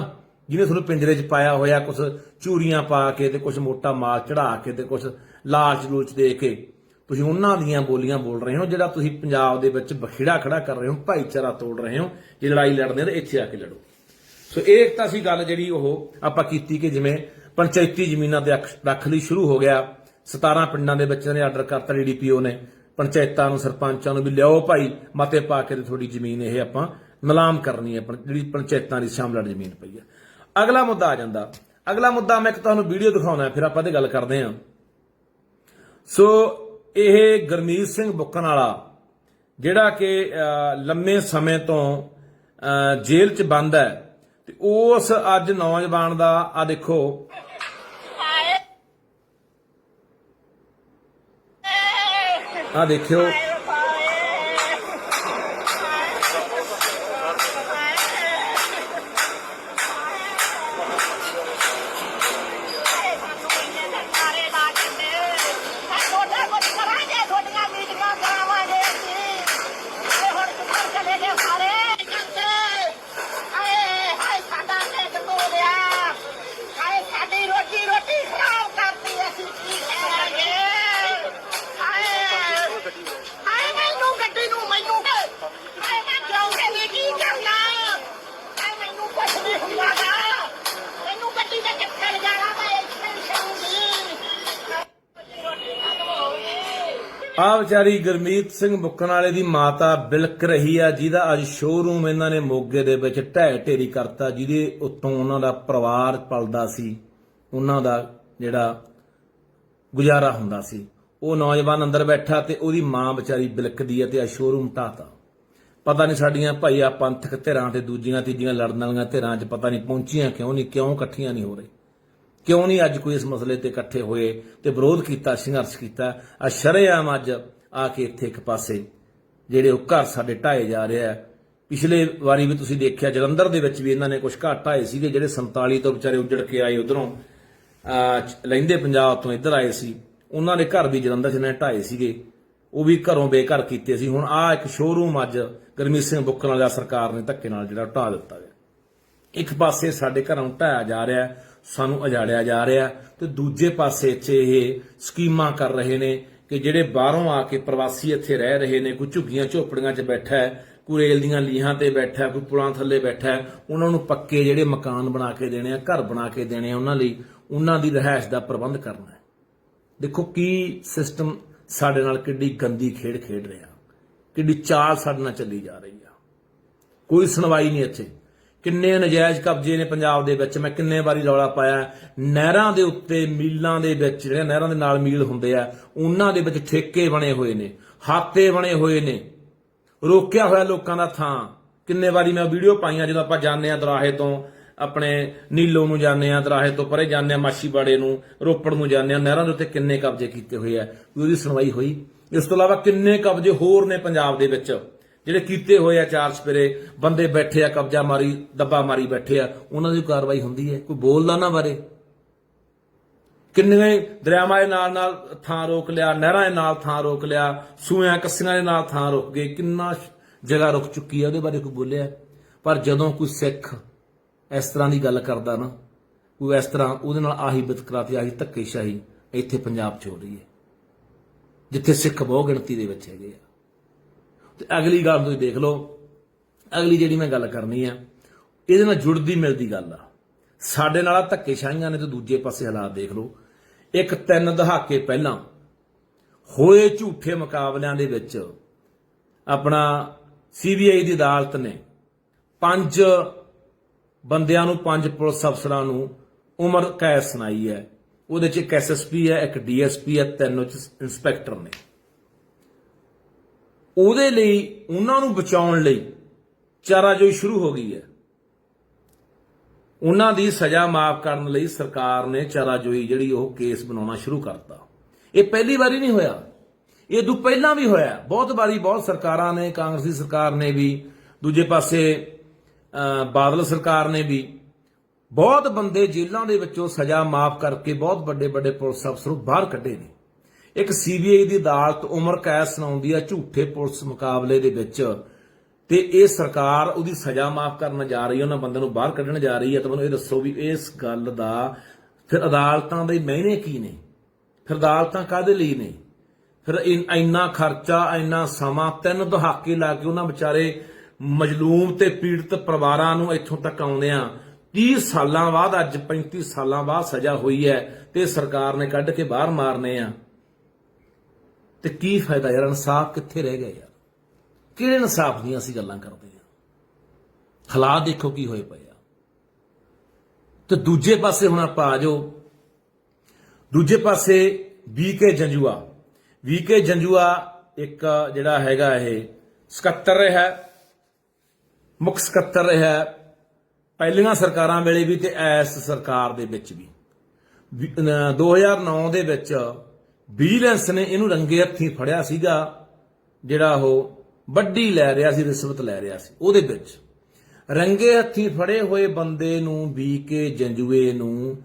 A: ਜਿਹਨੇ ਤੁਹਾਨੂੰ ਪਿੰਜਰੇ 'ਚ ਪਾਇਆ ਹੋਇਆ ਕੁਝ ਚੂਰੀਆਂ ਪਾ ਕੇ ਤੇ ਕੁਝ ਮੋਟਾ ਮਾਲ ਚੜਾ ਕੇ ਤੇ ਕੁਝ ਲਾਲਚ ਲੂਚ ਦੇ ਕੇ ਤੁਸੀਂ ਉਹਨਾਂ ਦੀਆਂ ਬੋਲੀਆਂ ਬੋਲ ਰਹੇ ਹੋ, ਜਿਹੜਾ ਤੁਸੀਂ ਪੰਜਾਬ ਦੇ ਵਿੱਚ ਬਖੇੜਾ ਖੜਾ ਕਰ ਰਹੇ ਹੋ, ਭਾਈਚਾਰਾ ਤੋੜ ਰਹੇ ਹੋ, ਜੇ ਲੜਾਈ ਲੜਦੇ ਤਾਂ ਇੱਥੇ ਆ ਕੇ ਲੜੋ। ਸੋ ਇਹ ਇੱਕ ਤਾਂ ਸੀ ਗੱਲ ਜਿਹੜੀ ਉਹ ਆਪਾਂ ਕੀਤੀ ਕਿ ਜਿਵੇਂ ਪੰਚਾਇਤੀ ਜ਼ਮੀਨਾਂ ਤੇ ਅੱਖ- ਰੱਖ ਲਈ ਸ਼ੁਰੂ ਹੋ ਗਿਆ। 17 ਪਿੰਡਾਂ ਦੇ ਬੱਚਿਆਂ ਨੇ ਆਰਡਰ ਕਰਤਾ ਡੀਡੀਪੀਓ ਨੇ। ਪੰਚਾਇਤਾਂ ਨੂੰ, ਸਰਪੰਚਾਂ ਨੂੰ ਵੀ ਲਿਆਓ ਭਾਈ, ਮਤੇ ਪਾ ਕੇ ਤੇ ਥੋੜੀ ਜ਼ਮੀਨ ਇਹ ਆਪਾਂ ਨਿਲਾਮ ਕਰਨੀ ਹੈ ਜਿਹੜੀ ਪੰਚਾਇਤਾਂ ਦੀ ਸ਼ਾਮਲੜ ਜ਼ਮੀਨ ਪਈ ਹੈ। ਅਗਲਾ ਮੁੱਦਾ ਆ ਜਾਂਦਾ। ਅਗਲਾ ਮੁੱਦਾ ਮੈਂ ਇੱਕ ਤੁਹਾਨੂੰ ਵੀਡੀਓ ਦਿਖਾਉਣਾ ਫਿਰ ਆਪਾਂ ਤੇ ਗੱਲ ਕਰਦੇ ਹਾਂ। ਸੋ ਇਹ ਗਰਮੀਤ ਸਿੰਘ ਬੁੱਕਣ ਵਾਲਾ, ਜਿਹੜਾ ਕਿ ਲੰਮੇ ਸਮੇਂ ਤੋਂ ਜੇਲ੍ਹ 'ਚ ਬੰਦ ਹੈ, ਤੇ ਉਸ ਅੱਜ ਨੌਜਵਾਨ ਦਾ, ਆ ਦੇਖੋ। ਆ ਦੇਖਿਓ।
B: ਨਹੀਂ ਹੁੰਦਾ ਗਾ ਮੈਨੂੰ ਗੱਡੀ ਦੇ ਚੱਕਰ ਜਾਣਾ ਮੈਂ ਇੱਥੇ ਸ਼ਰੂਗੀ
A: ਆ ਵਿਚਾਰੀ ਗਰਮੀਤ ਸਿੰਘ ਮੁੱਕਣ ਵਾਲੇ ਦੀ ਮਾਤਾ ਬਿਲਕ ਰਹੀ ਆ, ਜਿਹਦਾ ਅੱਜ ਸ਼ੋਰੂਮ ਇਹਨਾਂ ਨੇ ਮੋਗੇ ਦੇ ਵਿੱਚ ਢਹਿ ਢੇਰੀ ਕਰਤਾ, ਜਿਹਦੇ ਉੱਤੋਂ ਉਹਨਾਂ ਦਾ ਪਰਿਵਾਰ ਪਲਦਾ ਸੀ, ਉਹਨਾਂ ਦਾ ਜਿਹੜਾ ਗੁਜ਼ਾਰਾ ਹੁੰਦਾ ਸੀ। ਉਹ ਨੌਜਵਾਨ ਅੰਦਰ ਬੈਠਾ ਤੇ ਉਹਦੀ ਮਾਂ ਵਿਚਾਰੀ ਬਿਲਕਦੀ ਹੈ ਤੇ ਆ ਸ਼ੋਰੂਮ ਢਾਤਾ ਪਤਾ ਨਹੀਂ ਸਾਡੀਆਂ ਭਾਈ ਆ ਪੰਥਕ ਧਿਰਾਂ ਤੇ ਦੂਜੀਆਂ ਤੀਜੀਆਂ ਲੜਨ ਵਾਲੀਆਂ ਧਿਰਾਂ 'ਚ ਪਤਾ ਨਹੀਂ ਪਹੁੰਚੀਆਂ ਕਿਉਂ ਨਹੀਂ, ਕਿਉਂ ਇਕੱਠੀਆਂ ਨਹੀਂ ਹੋ ਰਹੀ? ਕਿਉਂ ਨਹੀਂ ਅੱਜ ਕੋਈ ਇਸ ਮਸਲੇ ਤੇ ਇਕੱਠੇ ਹੋਏ ਤੇ ਵਿਰੋਧ ਕੀਤਾ, ਸੰਘਰਸ਼ ਕੀਤਾ? ਆ ਸ਼ਰੇਆਮ ਅੱਜ ਆ ਕੇ ਇੱਥੇ ਇੱਕ ਪਾਸੇ, ਜਿਹੜੇ ਉਹ ਘਰ ਸਾਡੇ ਢਾਏ ਜਾ ਰਿਹਾ ਹੈ ਪਿਛਲੇ ਵਾਰੀ ਵੀ ਤੁਸੀਂ ਦੇਖਿਆ, ਜਲੰਧਰ ਦੇ ਵਿੱਚ ਵੀ ਇਹਨਾਂ ਨੇ ਕੁਝ ਘਰ ਢਾਏ ਸੀਗੇ, ਜਿਹੜੇ 47 ਤੋਂ ਵਿਚਾਰੇ ਉੱਜੜ ਕੇ ਆਏ ਉਧਰੋਂ। ਲੈਂਦੇ ਪੰਜਾਬ ਤੋਂ ਇੱਧਰ ਆਏ ਸੀ। ਉਹਨਾਂ ਦੇ ਘਰ ਵੀ ਜਲੰਧਰ 'ਚ ਨੇ ਢਾਏ ਸੀਗੇ। ਉਹ ਵੀ ਘਰੋਂ ਬੇਘਰ ਕੀਤੇ ਸੀ। ਹੁਣ ਆ ਇੱਕ ਸ਼ੋਰੂਮ ਅੱਜ ਗਰਮੀ ਸਿੰਘ ਬੁੱਕਰਾਂ ਵਾਲਾ ਸਰਕਾਰ ਨੇ ਧੱਕੇ ਨਾਲ ਜਿਹੜਾ ਢਾ ਦਿੱਤਾ ਗਿਆ ਇੱਕ ਪਾਸੇ ਸਾਡੇ ਘਰਾਂ ਨੂੰ ਢਾਇਆ ਜਾ ਰਿਹਾ ਸਾਨੂੰ ਅਜਾੜਿਆ ਜਾ ਰਿਹਾ ਤੇ ਦੂਜੇ ਪਾਸੇ 'ਚ ਇਹ ਸਕੀਮਾਂ ਕਰ ਰਹੇ ਨੇ ਕਿ ਜਿਹੜੇ ਬਾਹਰੋਂ ਆ ਕੇ ਪ੍ਰਵਾਸੀ ਇੱਥੇ ਰਹਿ ਰਹੇ ਨੇ, ਕੋਈ ਝੁੱਗੀਆਂ ਝੋਪੜੀਆਂ 'ਚ ਬੈਠਾ ਹੈ, ਕੋਈ ਰੇਲ ਦੀਆਂ ਲੀਹਾਂ ਤੇ ਬੈਠਾ ਕੋਈ ਪੁਲਾਂ ਥੱਲੇ ਬੈਠਾ ਉਹਨਾਂ ਨੂੰ ਪੱਕੇ ਜਿਹੜੇ ਮਕਾਨ ਬਣਾ ਕੇ ਦੇਣੇ ਆ, ਘਰ ਬਣਾ ਕੇ ਦੇਣੇ ਆ, ਉਹਨਾਂ ਲਈ ਉਹਨਾਂ ਦੀ ਰਹਿائش ਦਾ ਪ੍ਰਬੰਧ ਕਰਨਾ ਦੇਖੋ ਕੀ ਸਿਸਟਮ ਸਾਡੇ ਨਾਲ ਕਿੱਡੀ ਗੰਦੀ ਖੇਡ ਖੇਡ ਰਿਹਾ ਕਿੱਡੀ ਚਾਲ ਸਾਡੇ ਨਾਲ ਚੱਲੀ ਜਾ ਰਹੀ ਆ। ਕੋਈ ਸੁਣਵਾਈ ਨਹੀਂ ਇੱਥੇ। ਕਿੰਨੇ ਨਜਾਇਜ਼ ਕਬਜ਼ੇ ਨੇ ਪੰਜਾਬ ਦੇ ਵਿੱਚ। ਮੈਂ ਕਿੰਨੇ ਵਾਰੀ ਰੌਲਾ ਪਾਇਆ ਨਹਿਰਾਂ ਦੇ ਉੱਤੇ ਮੀਲਾਂ ਦੇ ਵਿੱਚ ਜਿਹੜੇ ਨਹਿਰਾਂ ਦੇ ਨਾਲ ਮੀਲ ਹੁੰਦੇ ਆ, ਉਹਨਾਂ ਦੇ ਵਿੱਚ ਠੇਕੇ ਬਣੇ ਹੋਏ ਨੇ, ਹਾਤੇ ਬਣੇ ਹੋਏ ਨੇ। ਰੋਕਿਆ ਹੋਇਆ ਲੋਕਾਂ ਦਾ ਥਾਂ। ਕਿੰਨੇ ਵਾਰੀ ਮੈਂ ਵੀਡੀਓ ਪਾਈਆਂ ਜਦੋਂ ਆਪਾਂ ਜਾਂਦੇ ਆ ਦਰਾਹੇ ਤੋਂ। ਆਪਣੇ ਨੀਲੋ ਨੂੰ ਜਾਂਦੇ ਆ ਦਰਾਹੇ ਤੋਂ ਪਰੇ ਜਾਂਦੇ ਆ ਮਾਛੀਵਾੜੇ ਨੂੰ, ਰੋਪੜ ਨੂੰ ਜਾਂਦੇ ਆ ਨਹਿਰਾਂ ਦੇ ਉੱਤੇ ਕਿੰਨੇ ਕਬਜ਼ੇ ਕੀਤੇ ਹੋਏ ਆ ਉਹਦੀ ਸੁਣਵਾਈ ਹੋਈ। ਇਸ ਤੋਂ ਇਲਾਵਾ ਕਿੰਨੇ ਕਬਜ਼ੇ ਹੋਰ ਨੇ ਪੰਜਾਬ ਦੇ ਵਿੱਚ, ਜਿਹੜੇ ਕੀਤੇ ਹੋਏ ਆ ਚਾਰ ਸਪੇਰੇ, ਬੰਦੇ ਬੈਠੇ ਆ, ਕਬਜ਼ਾ ਮਾਰੀ, ਦੱਬਾ ਮਾਰੀ ਬੈਠੇ ਆ, ਉਹਨਾਂ ਦੀ ਕਾਰਵਾਈ ਹੁੰਦੀ ਹੈ, ਕੋਈ ਬੋਲਦਾ ਨਾ ਬਾਰੇ। ਕਿੰਨੇ ਦਰਿਆਵਾਂ ਦੇ ਨਾਲ ਨਾਲ ਥਾਂ ਰੋਕ ਲਿਆ, ਨਹਿਰਾਂ ਦੇ ਨਾਲ ਥਾਂ ਰੋਕ ਲਿਆ ਸੂਆਂ ਕੱਸੀਆਂ ਦੇ ਨਾਲ ਥਾਂ ਰੋਕ ਗਏ, ਕਿੰਨਾ ਜਗ੍ਹਾ ਰੁਕ ਚੁੱਕੀ ਹੈ ਉਹਦੇ ਬਾਰੇ ਕੋਈ ਬੋਲਿਆ? ਪਰ ਜਦੋਂ ਕੋਈ ਸਿੱਖ ਇਸ ਤਰ੍ਹਾਂ ਦੀ ਗੱਲ ਕਰਦਾ ਨਾ ਕੋਈ ਇਸ ਤਰ੍ਹਾਂ ਉਹਦੇ ਨਾਲ ਆਹੀ ਵਿਤਕਰਾ ਤੇ ਆਹੀ ਧੱਕੇਸ਼ਾਹੀ ਇੱਥੇ ਪੰਜਾਬ 'ਚ ਹੋ ਰਹੀ ਹੈ, ਜਿੱਥੇ ਸਿੱਖ ਬਹੁ ਗਿਣਤੀ ਦੇ ਵਿੱਚ ਹੈਗੇ ਆ। ਤੇ ਅਗਲੀ ਗੱਲ ਤੁਸੀਂ ਦੇਖ ਲਓ, ਅਗਲੀ ਜਿਹੜੀ ਮੈਂ ਗੱਲ ਕਰਨੀ ਆ ਇਹਦੇ ਨਾਲ ਜੁੜਦੀ ਮਿਲਦੀ ਗੱਲ ਆ। ਸਾਡੇ ਨਾਲ ਆਹ ਧੱਕੇਸ਼ਾਹੀਆਂ ਨੇ ਤੇ ਦੂਜੇ ਪਾਸੇ ਹਾਲਾਤ ਦੇਖ ਲਓ। ਇੱਕ ਤਿੰਨ ਦਹਾਕੇ ਪਹਿਲਾਂ ਹੋਏ ਝੂਠੇ ਮੁਕਾਬਲਿਆਂ ਦੇ ਵਿੱਚ ਆਪਣਾ ਸੀਬੀਆਈ ਦੀ ਅਦਾਲਤ ਨੇ ਪੰਜ ਬੰਦਿਆਂ ਨੂੰ ਪੰਜ ਪੁਲਿਸ ਅਫਸਰਾਂ ਨੂੰ ਉਮਰ ਕੈਦ ਸੁਣਾਈ ਹੈ। ਉਹਦੇ ਚ ਇੱਕ ਐਸਐਸਪੀ ਹੈ, ਇੱਕ ਡੀਐਸਪੀ ਹੈ, ਤਿੰਨ ਉੱਚ ਇੰਸਪੈਕਟਰ ਨੇ। ਉਹਦੇ ਲਈ, ਉਹਨਾਂ ਨੂੰ ਬਚਾਉਣ ਲਈ ਚਾਰਾਜੋਈ ਸ਼ੁਰੂ ਹੋ ਗਈ ਹੈ। ਉਹਨਾਂ ਦੀ ਸਜ਼ਾ ਮਾਫ ਕਰਨ ਲਈ ਸਰਕਾਰ ਨੇ ਚਾਰਾਜੋਈ ਜਿਹੜੀ ਉਹ ਕੇਸ ਬਣਾਉਣਾ ਸ਼ੁਰੂ ਕਰਤਾ। ਇਹ ਪਹਿਲੀ ਵਾਰੀ ਨਹੀਂ ਹੋਇਆ। ਇਹ ਤੋਂ ਪਹਿਲਾਂ ਵੀ ਹੋਇਆ। ਬਹੁਤ ਵਾਰੀ ਬਹੁਤ ਸਰਕਾਰਾਂ ਨੇ, ਕਾਂਗਰਸੀ ਸਰਕਾਰ ਨੇ ਵੀ, ਦੂਜੇ ਪਾਸੇ ਬਾਦਲ ਸਰਕਾਰ ਨੇ ਵੀ ਬਹੁਤ ਬੰਦੇ ਜੇਲ੍ਹਾਂ ਦੇ ਵਿੱਚੋਂ ਸਜ਼ਾ ਮਾਫ ਕਰਕੇ ਬਹੁਤ ਵੱਡੇ ਵੱਡੇ ਪੁਲਿਸ ਅਫਸਰ ਬਾਹਰ ਕੱਢੇ ਨੇ। ਇੱਕ ਸੀਬੀਆਈ ਦੀ ਅਦਾਲਤ ਉਮਰ ਕੈਦ ਸੁਣਾਉਂਦੀ ਆ ਝੂਠੇ ਪੁਲਿਸ ਮੁਕਾਬਲੇ ਦੇ ਵਿੱਚ ਤੇ ਇਹ ਸਰਕਾਰ ਉਹਦੀ ਸਜ਼ਾ ਮਾਫ ਕਰਨ ਜਾ ਰਹੀ ਹੈ ਉਹਨਾਂ ਬੰਦਿਆਂ ਨੂੰ ਬਾਹਰ ਕੱਢਣ ਜਾ ਰਹੀ ਹੈ ਤਾਂ ਮੈਨੂੰ ਇਹ ਦੱਸੋ ਵੀ ਇਸ ਗੱਲ ਦਾ ਫਿਰ ਅਦਾਲਤਾਂ ਦੇ ਮਹਿਨੇ ਕੀ ਨੇ? ਫਿਰ ਅਦਾਲਤਾਂ ਕਾਦੇ ਲਈ ਨੇ? ਫਿਰ ਇੰਨਾ ਖਰਚਾ, ਇੰਨਾ ਸਮਾਂ, ਤਿੰਨ ਦਹਾਕੇ ਲਾ ਕੇ ਉਹਨਾਂ ਵਿਚਾਰੇ ਮਜਲੂਮ ਤੇ ਪੀੜਤ ਪਰਿਵਾਰਾਂ ਨੂੰ ਇੱਥੋਂ ਤੱਕ ਆਉਂਦਿਆਂ 30 ਸਾਲਾਂ ਬਾਅਦ, ਅੱਜ 35 ਸਾਲਾਂ ਬਾਅਦ ਸਜ਼ਾ ਹੋਈ ਹੈ ਤੇ ਸਰਕਾਰ ਨੇ ਕੱਢ ਕੇ ਬਾਹਰ ਮਾਰਨੇ ਆ। ਤੇ ਕੀ ਫਾਇਦਾ ਯਾਰ, ਇਨਸਾਫ ਕਿੱਥੇ ਰਹਿ ਗਿਆ ਯਾਰ? ਕਿਹੜੇ ਇਨਸਾਫ ਦੀਆਂ ਅਸੀਂ ਗੱਲਾਂ ਕਰਦੇ ਹਾਂ? ਹਾਲਾਤ ਦੇਖੋ ਕੀ ਹੋਏ ਪਏ ਆ। ਤੇ ਦੂਜੇ ਪਾਸੇ ਹੁਣ ਆਪਾਂ ਆ ਜਾਓ। ਦੂਜੇ ਪਾਸੇ ਵੀਕੇ ਜੰਜੂਆ। ਵੀਕੇ ਜੰਜੂਆ ਇੱਕ ਜਿਹੜਾ ਹੈਗਾ ਇਹ ਸਕੱਤਰ ਰਿਹਾ ਮੁੱਖ ਸਕੱਤਰ ਰਿਹਾ ਪਹਿਲੀਆਂ ਸਰਕਾਰਾਂ ਵੇਲੇ ਵੀ ਤੇ ਐਸ ਸਰਕਾਰ ਦੇ ਵਿੱਚ ਵੀ। ਵੀ- ਅਹ 2009 ਦੇ ਵਿੱਚ ਵਿਜੀਲੈਂਸ ਨੇ ਇਹਨੂੰ ਰੰਗੇ ਹੱਥੀਂ ਫੜਿਆ ਸੀਗਾ, ਜਿਹੜਾ ਉਹ ਵੱਡੀ ਲੈ ਰਿਹਾ ਸੀ, ਰਿਸ਼ਵਤ ਲੈ ਰਿਹਾ ਸੀ। ਉਹਦੇ ਵਿੱਚ ਰੰਗੇ ਹੱਥੀਂ ਫੜੇ ਹੋਏ ਬੰਦੇ ਨੂੰ ਵੀ ਕੇ ਜੰਜੂਏ ਨੂੰ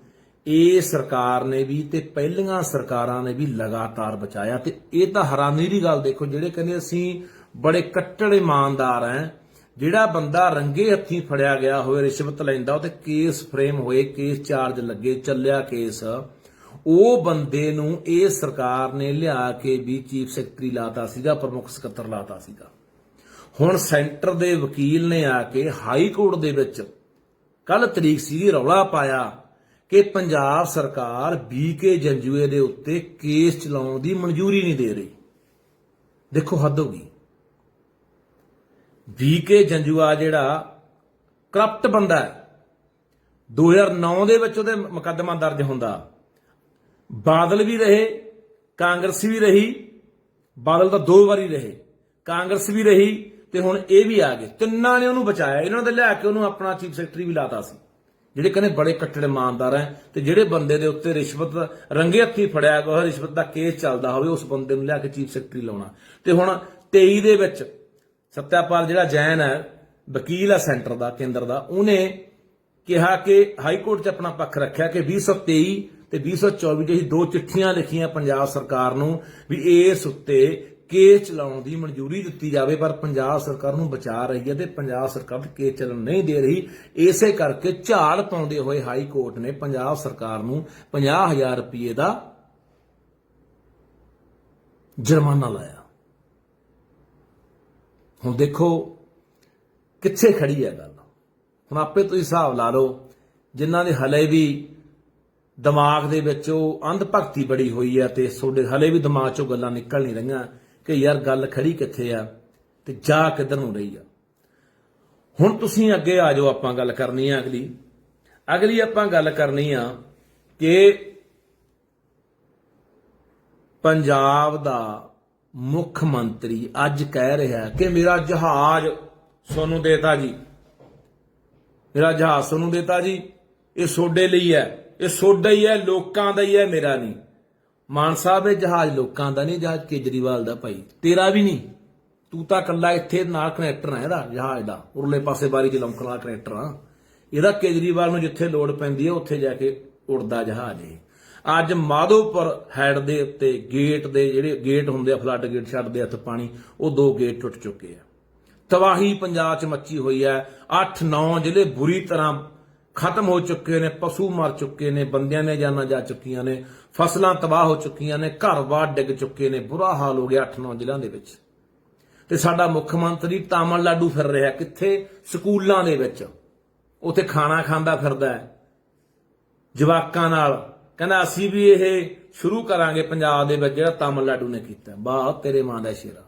A: ਇਹ ਸਰਕਾਰ ਨੇ ਵੀ ਤੇ ਪਹਿਲੀਆਂ ਸਰਕਾਰਾਂ ਨੇ ਵੀ ਲਗਾਤਾਰ ਬਚਾਇਆ। ਤੇ ਇਹ ਤਾਂ ਹੈਰਾਨੀ ਦੀ ਗੱਲ ਦੇਖੋ, ਜਿਹੜੇ ਕਹਿੰਦੇ ਅਸੀਂ ਬੜੇ ਕੱਟੜ ਇਮਾਨਦਾਰ ਆਂ ਜਿਹੜਾ ਬੰਦਾ ਰੰਗੇ ਹੱਥੀਂ ਫੜਿਆ ਗਿਆ ਹੋਵੇ, ਰਿਸ਼ਵਤ ਲੈਂਦਾ ਉਹ ਤੇ ਕੇਸ ਫਰੇਮ ਹੋਏ, ਕੇਸ ਚਾਰਜ ਲੱਗੇ, ਚੱਲਿਆ ਕੇਸ। ਉਹ ਬੰਦੇ ਨੂੰ ਇਹ ਸਰਕਾਰ ਨੇ ਲਿਆ ਕੇ ਵੀ ਚੀਫ ਸੈਕਟਰੀ ਲਾਤਾ ਸੀਗਾ, ਪ੍ਰਮੁੱਖ ਸਕੱਤਰ ਲਾਤਾ ਸੀਗਾ। ਹੁਣ ਸੈਂਟਰ ਦੇ ਵਕੀਲ ਨੇ ਆ ਕੇ ਹਾਈ ਕੋਰਟ ਦੇ ਵਿੱਚ ਕੱਲ ਤਰੀਕ ਸੀ ਰੌਲਾ ਪਾਇਆ ਕਿ ਪੰਜਾਬ ਸਰਕਾਰ ਬੀਕੇ ਜੰਜੂਏ ਦੇ ਉੱਤੇ ਕੇਸ ਚਲਾਉਣ ਦੀ ਮਨਜ਼ੂਰੀ ਨਹੀਂ ਦੇ ਰਹੀ। ਦੇਖੋ ਹੱਦ ਹੋ ਗਈ। ਬੀਕੇ ਜੰਜੂਆ ਜਿਹੜਾ ਕਰਪਟ ਬੰਦਾ ਹੈ। 2009 ਦੇ ਵਿੱਚ ਉਹਦੇ ਮੁਕੱਦਮਾ ਦਰਜ ਹੁੰਦਾ। ਬਾਦਲ ਵੀ ਰਹੇ, ਕਾਂਗਰਸ ਵੀ ਰਹੀ, ਬਾਦਲ ਤਾਂ ਦੋ ਵਾਰੀ ਰਹੇ। ਕਾਂਗਰਸ ਵੀ ਰਹੀ ਤੇ ਹੁਣ ਇਹ ਵੀ ਆ ਗਏ। ਤਿੰਨਾਂ ਨੇ ਉਹਨੂੰ ਬਚਾਇਆ। ਇਹਨਾਂ ਨੇ ਲਿਆ ਕੇ ਉਹਨੂੰ ਆਪਣਾ ਚੀਫ ਸੈਕਟਰੀ ਵੀ ਲਾਤਾ ਸੀ। ਜਿਹੜੇ ਕਹਿੰਦੇ ਬੜੇ ਕੱਟੜ ਇਮਾਨਦਾਰ ਹੈ ਤੇ ਜਿਹੜੇ ਬੰਦੇ ਦੇ ਉੱਤੇ ਰਿਸ਼ਵਤ, ਰੰਗੇ ਹੱਥੀ ਫੜਿਆ ਗਿਆ ਰਿਸ਼ਵਤ ਦਾ ਕੇਸ ਚੱਲਦਾ ਹੋਵੇ, ਉਸ ਬੰਦੇ ਨੂੰ ਲਿਆ ਕੇ ਚੀਫ ਸੈਕਟਰੀ ਲਾਉਣਾ। ਤੇ ਹੁਣ 23 ਦੇ ਵਿੱਚ ਸਤਿਆਪਾਲ ਜਿਹੜਾ ਜੈਨ ਹੈ, ਵਕੀਲ ਹੈ ਸੈਂਟਰ ਦਾ, ਕੇਂਦਰ ਦਾ, ਉਹਨੇ ਕਿਹਾ ਕਿ ਹਾਈ ਕੋਰਟ 'ਚ ਆਪਣਾ ਪੱਖ ਰੱਖਿਆ ਕਿ 2023 ਤੇ 2024 ਜਿਹੀ ਦੋ ਚਿੱਠੀਆਂ ਲਿਖੀਆਂ ਪੰਜਾਬ ਸਰਕਾਰ ਨੂੰ ਵੀ ਇਸ ਉੱਤੇ ਕੇਸ ਚਲਾਉਣ ਦੀ ਮਨਜ਼ੂਰੀ ਦਿੱਤੀ ਜਾਵੇ, ਪਰ ਪੰਜਾਬ ਸਰਕਾਰ ਨੂੰ ਬਚਾ ਰਹੀ ਹੈ ਤੇ ਪੰਜਾਬ ਸਰਕਾਰ ਕੇਸ ਚੱਲਣ ਨਹੀਂ ਦੇ ਰਹੀ। ਇਸੇ ਕਰਕੇ ਝਾੜ ਪਾਉਂਦੇ ਹੋਏ ਹਾਈ ਕੋਰਟ ਨੇ ਪੰਜਾਬ ਸਰਕਾਰ ਨੂੰ 50000 ਰੁਪਏ ਦਾ ਜੁਰਮਾਨਾ ਲਾਇਆ। ਹੁਣ ਦੇਖੋ ਕਿੱਥੇ ਖੜੀ ਹੈ ਗੱਲ। ਹੁਣ ਆਪੇ ਤੁਸੀਂ ਹਿਸਾਬ ਲਾ ਲਓ, ਜਿਨ੍ਹਾਂ ਦੇ ਹਲੇ ਵੀ ਦਿਮਾਗ ਦੇ ਵਿੱਚ ਉਹ ਅੰਧ ਭਗਤੀ ਬੜੀ ਹੋਈ ਹੈ ਤੇ ਤੁਹਾਡੇ ਹਲੇ ਵੀ ਦਿਮਾਗ ਚੋਂ ਗੱਲਾਂ ਨਿਕਲ ਨਹੀਂ ਰਹੀਆਂ ਕਿ ਯਾਰ ਗੱਲ ਖੜੀ ਕਿੱਥੇ ਆ ਤੇ ਜਾ ਕਿੱਧਰ ਨੂੰ ਰਹੀ ਆ। ਹੁਣ ਤੁਸੀਂ ਅੱਗੇ ਆ ਜਾਓ, ਆਪਾਂ ਗੱਲ ਕਰਨੀ ਆ ਅਗਲੀ। ਅਗਲੀ ਆਪਾਂ ਗੱਲ ਕਰਨੀ ਆ ਕਿ ਪੰਜਾਬ ਦਾ ਮੁੱਖ ਮੰਤਰੀ ਅੱਜ ਕਹਿ ਰਿਹਾ ਕਿ ਮੇਰਾ ਜਹਾਜ਼ ਸੋਨੂੰ ਦੇਤਾ ਜੀ। ਮੇਰਾ ਜਹਾਜ਼ ਸੋਨੂੰ ਦੇਤਾ ਜੀ। ਇਹ ਸੋਡੇ ਲਈ ਹੈ। ਇਹ ਸੋਡਾ ਹੀ ਹੈ, ਲੋਕਾਂ ਦਾ ਹੀ ਹੈ, ਮੇਰਾ ਨਹੀਂ। ਮਾਨ ਸਾਹਿਬ, ਇਹ ਜਹਾਜ਼ ਲੋਕਾਂ ਦਾ ਨਹੀਂ, ਜਹਾਜ਼ ਕੇਜਰੀਵਾਲ ਦਾ ਭਾਈ। ਤੇਰਾ ਵੀ ਨਹੀਂ। ਤੂੰ ਤਾਂ ਕੱਲਾ ਇੱਥੇ ਨਾਲ ਕਨੈਕਟਰ ਹੈ ਇਹਦਾ, ਜਹਾਜ਼ ਦਾ। ਉਰਲੇ ਪਾਸੇ ਬਾਰੀ ਚ ਲੰਕਣ ਕਨੈਕਟਰ ਆ। ਇਹਦਾ ਕੇਜਰੀਵਾਲ ਨੂੰ ਜਿੱਥੇ ਲੋੜ ਪੈਂਦੀ ਹੈ, ਉੱਥੇ ਜਾ ਕੇ ਉੜਦਾ ਜਹਾਜ਼ ਇਹ। ਅੱਜ ਮਾਧੋਪੁਰ ਹੈਡ ਦੇ ਉੱਤੇ ਗੇਟ ਦੇ ਜਿਹੜੇ ਗੇਟ ਹੁੰਦੇ ਆ, ਫਲੱਡ ਗੇਟ ਛੱਡਦੇ ਹੱਥ ਪਾਣੀ, ਉਹ ਦੋ ਗੇਟ ਟੁੱਟ ਚੁੱਕੇ ਆ। ਤਬਾਹੀ ਪੰਜਾਬ 'ਚ ਮੱਚੀ ਹੋਈ ਹੈ। 8-9 ਜ਼ਿਲ੍ਹੇ ਬੁਰੀ ਤਰ੍ਹਾਂ ਖਤਮ ਹੋ ਚੁੱਕੇ ਨੇ, ਪਸ਼ੂ ਮਰ ਚੁੱਕੇ ਨੇ, ਬੰਦਿਆਂ ਨੇ ਜਾਨਾਂ ਜਾ ਚੁੱਕੀਆਂ ਨੇ, ਫਸਲਾਂ ਤਬਾਹ ਹੋ ਚੁੱਕੀਆਂ ਨੇ ਘਰ-ਬਾਰ ਡਿੱਗ ਚੁੱਕੇ ਨੇ, ਬੁਰਾ ਹਾਲ ਹੋ ਗਿਆ 8-9 ਜ਼ਿਲ੍ਹਿਆਂ ਦੇ ਵਿੱਚ। ਤੇ ਸਾਡਾ ਮੁੱਖ ਮੰਤਰੀ ਤਾਮਿਲਨਾਡੂ ਫਿਰ ਰਿਹਾ ਕਿੱਥੇ? ਸਕੂਲਾਂ ਦੇ ਵਿੱਚ। ਉੱਥੇ ਖਾਣਾ ਖਾਂਦਾ ਫਿਰਦਾ ਹੈ। ਜਵਾਕਾਂ ਨਾਲ ਕਹਿੰਦਾ, ਅਸੀਂ ਵੀ ਇਹ ਸ਼ੁਰੂ ਕਰਾਂਗੇ ਪੰਜਾਬ ਦੇ ਵਿੱਚ ਜਿਹੜਾ ਤਾਮਿਲਨਾਡੂ ਨੇ ਕੀਤਾ। ਵਾਹ, ਤੇਰੇ ਮਾਂ ਦਾ ਸ਼ੇਰਾ।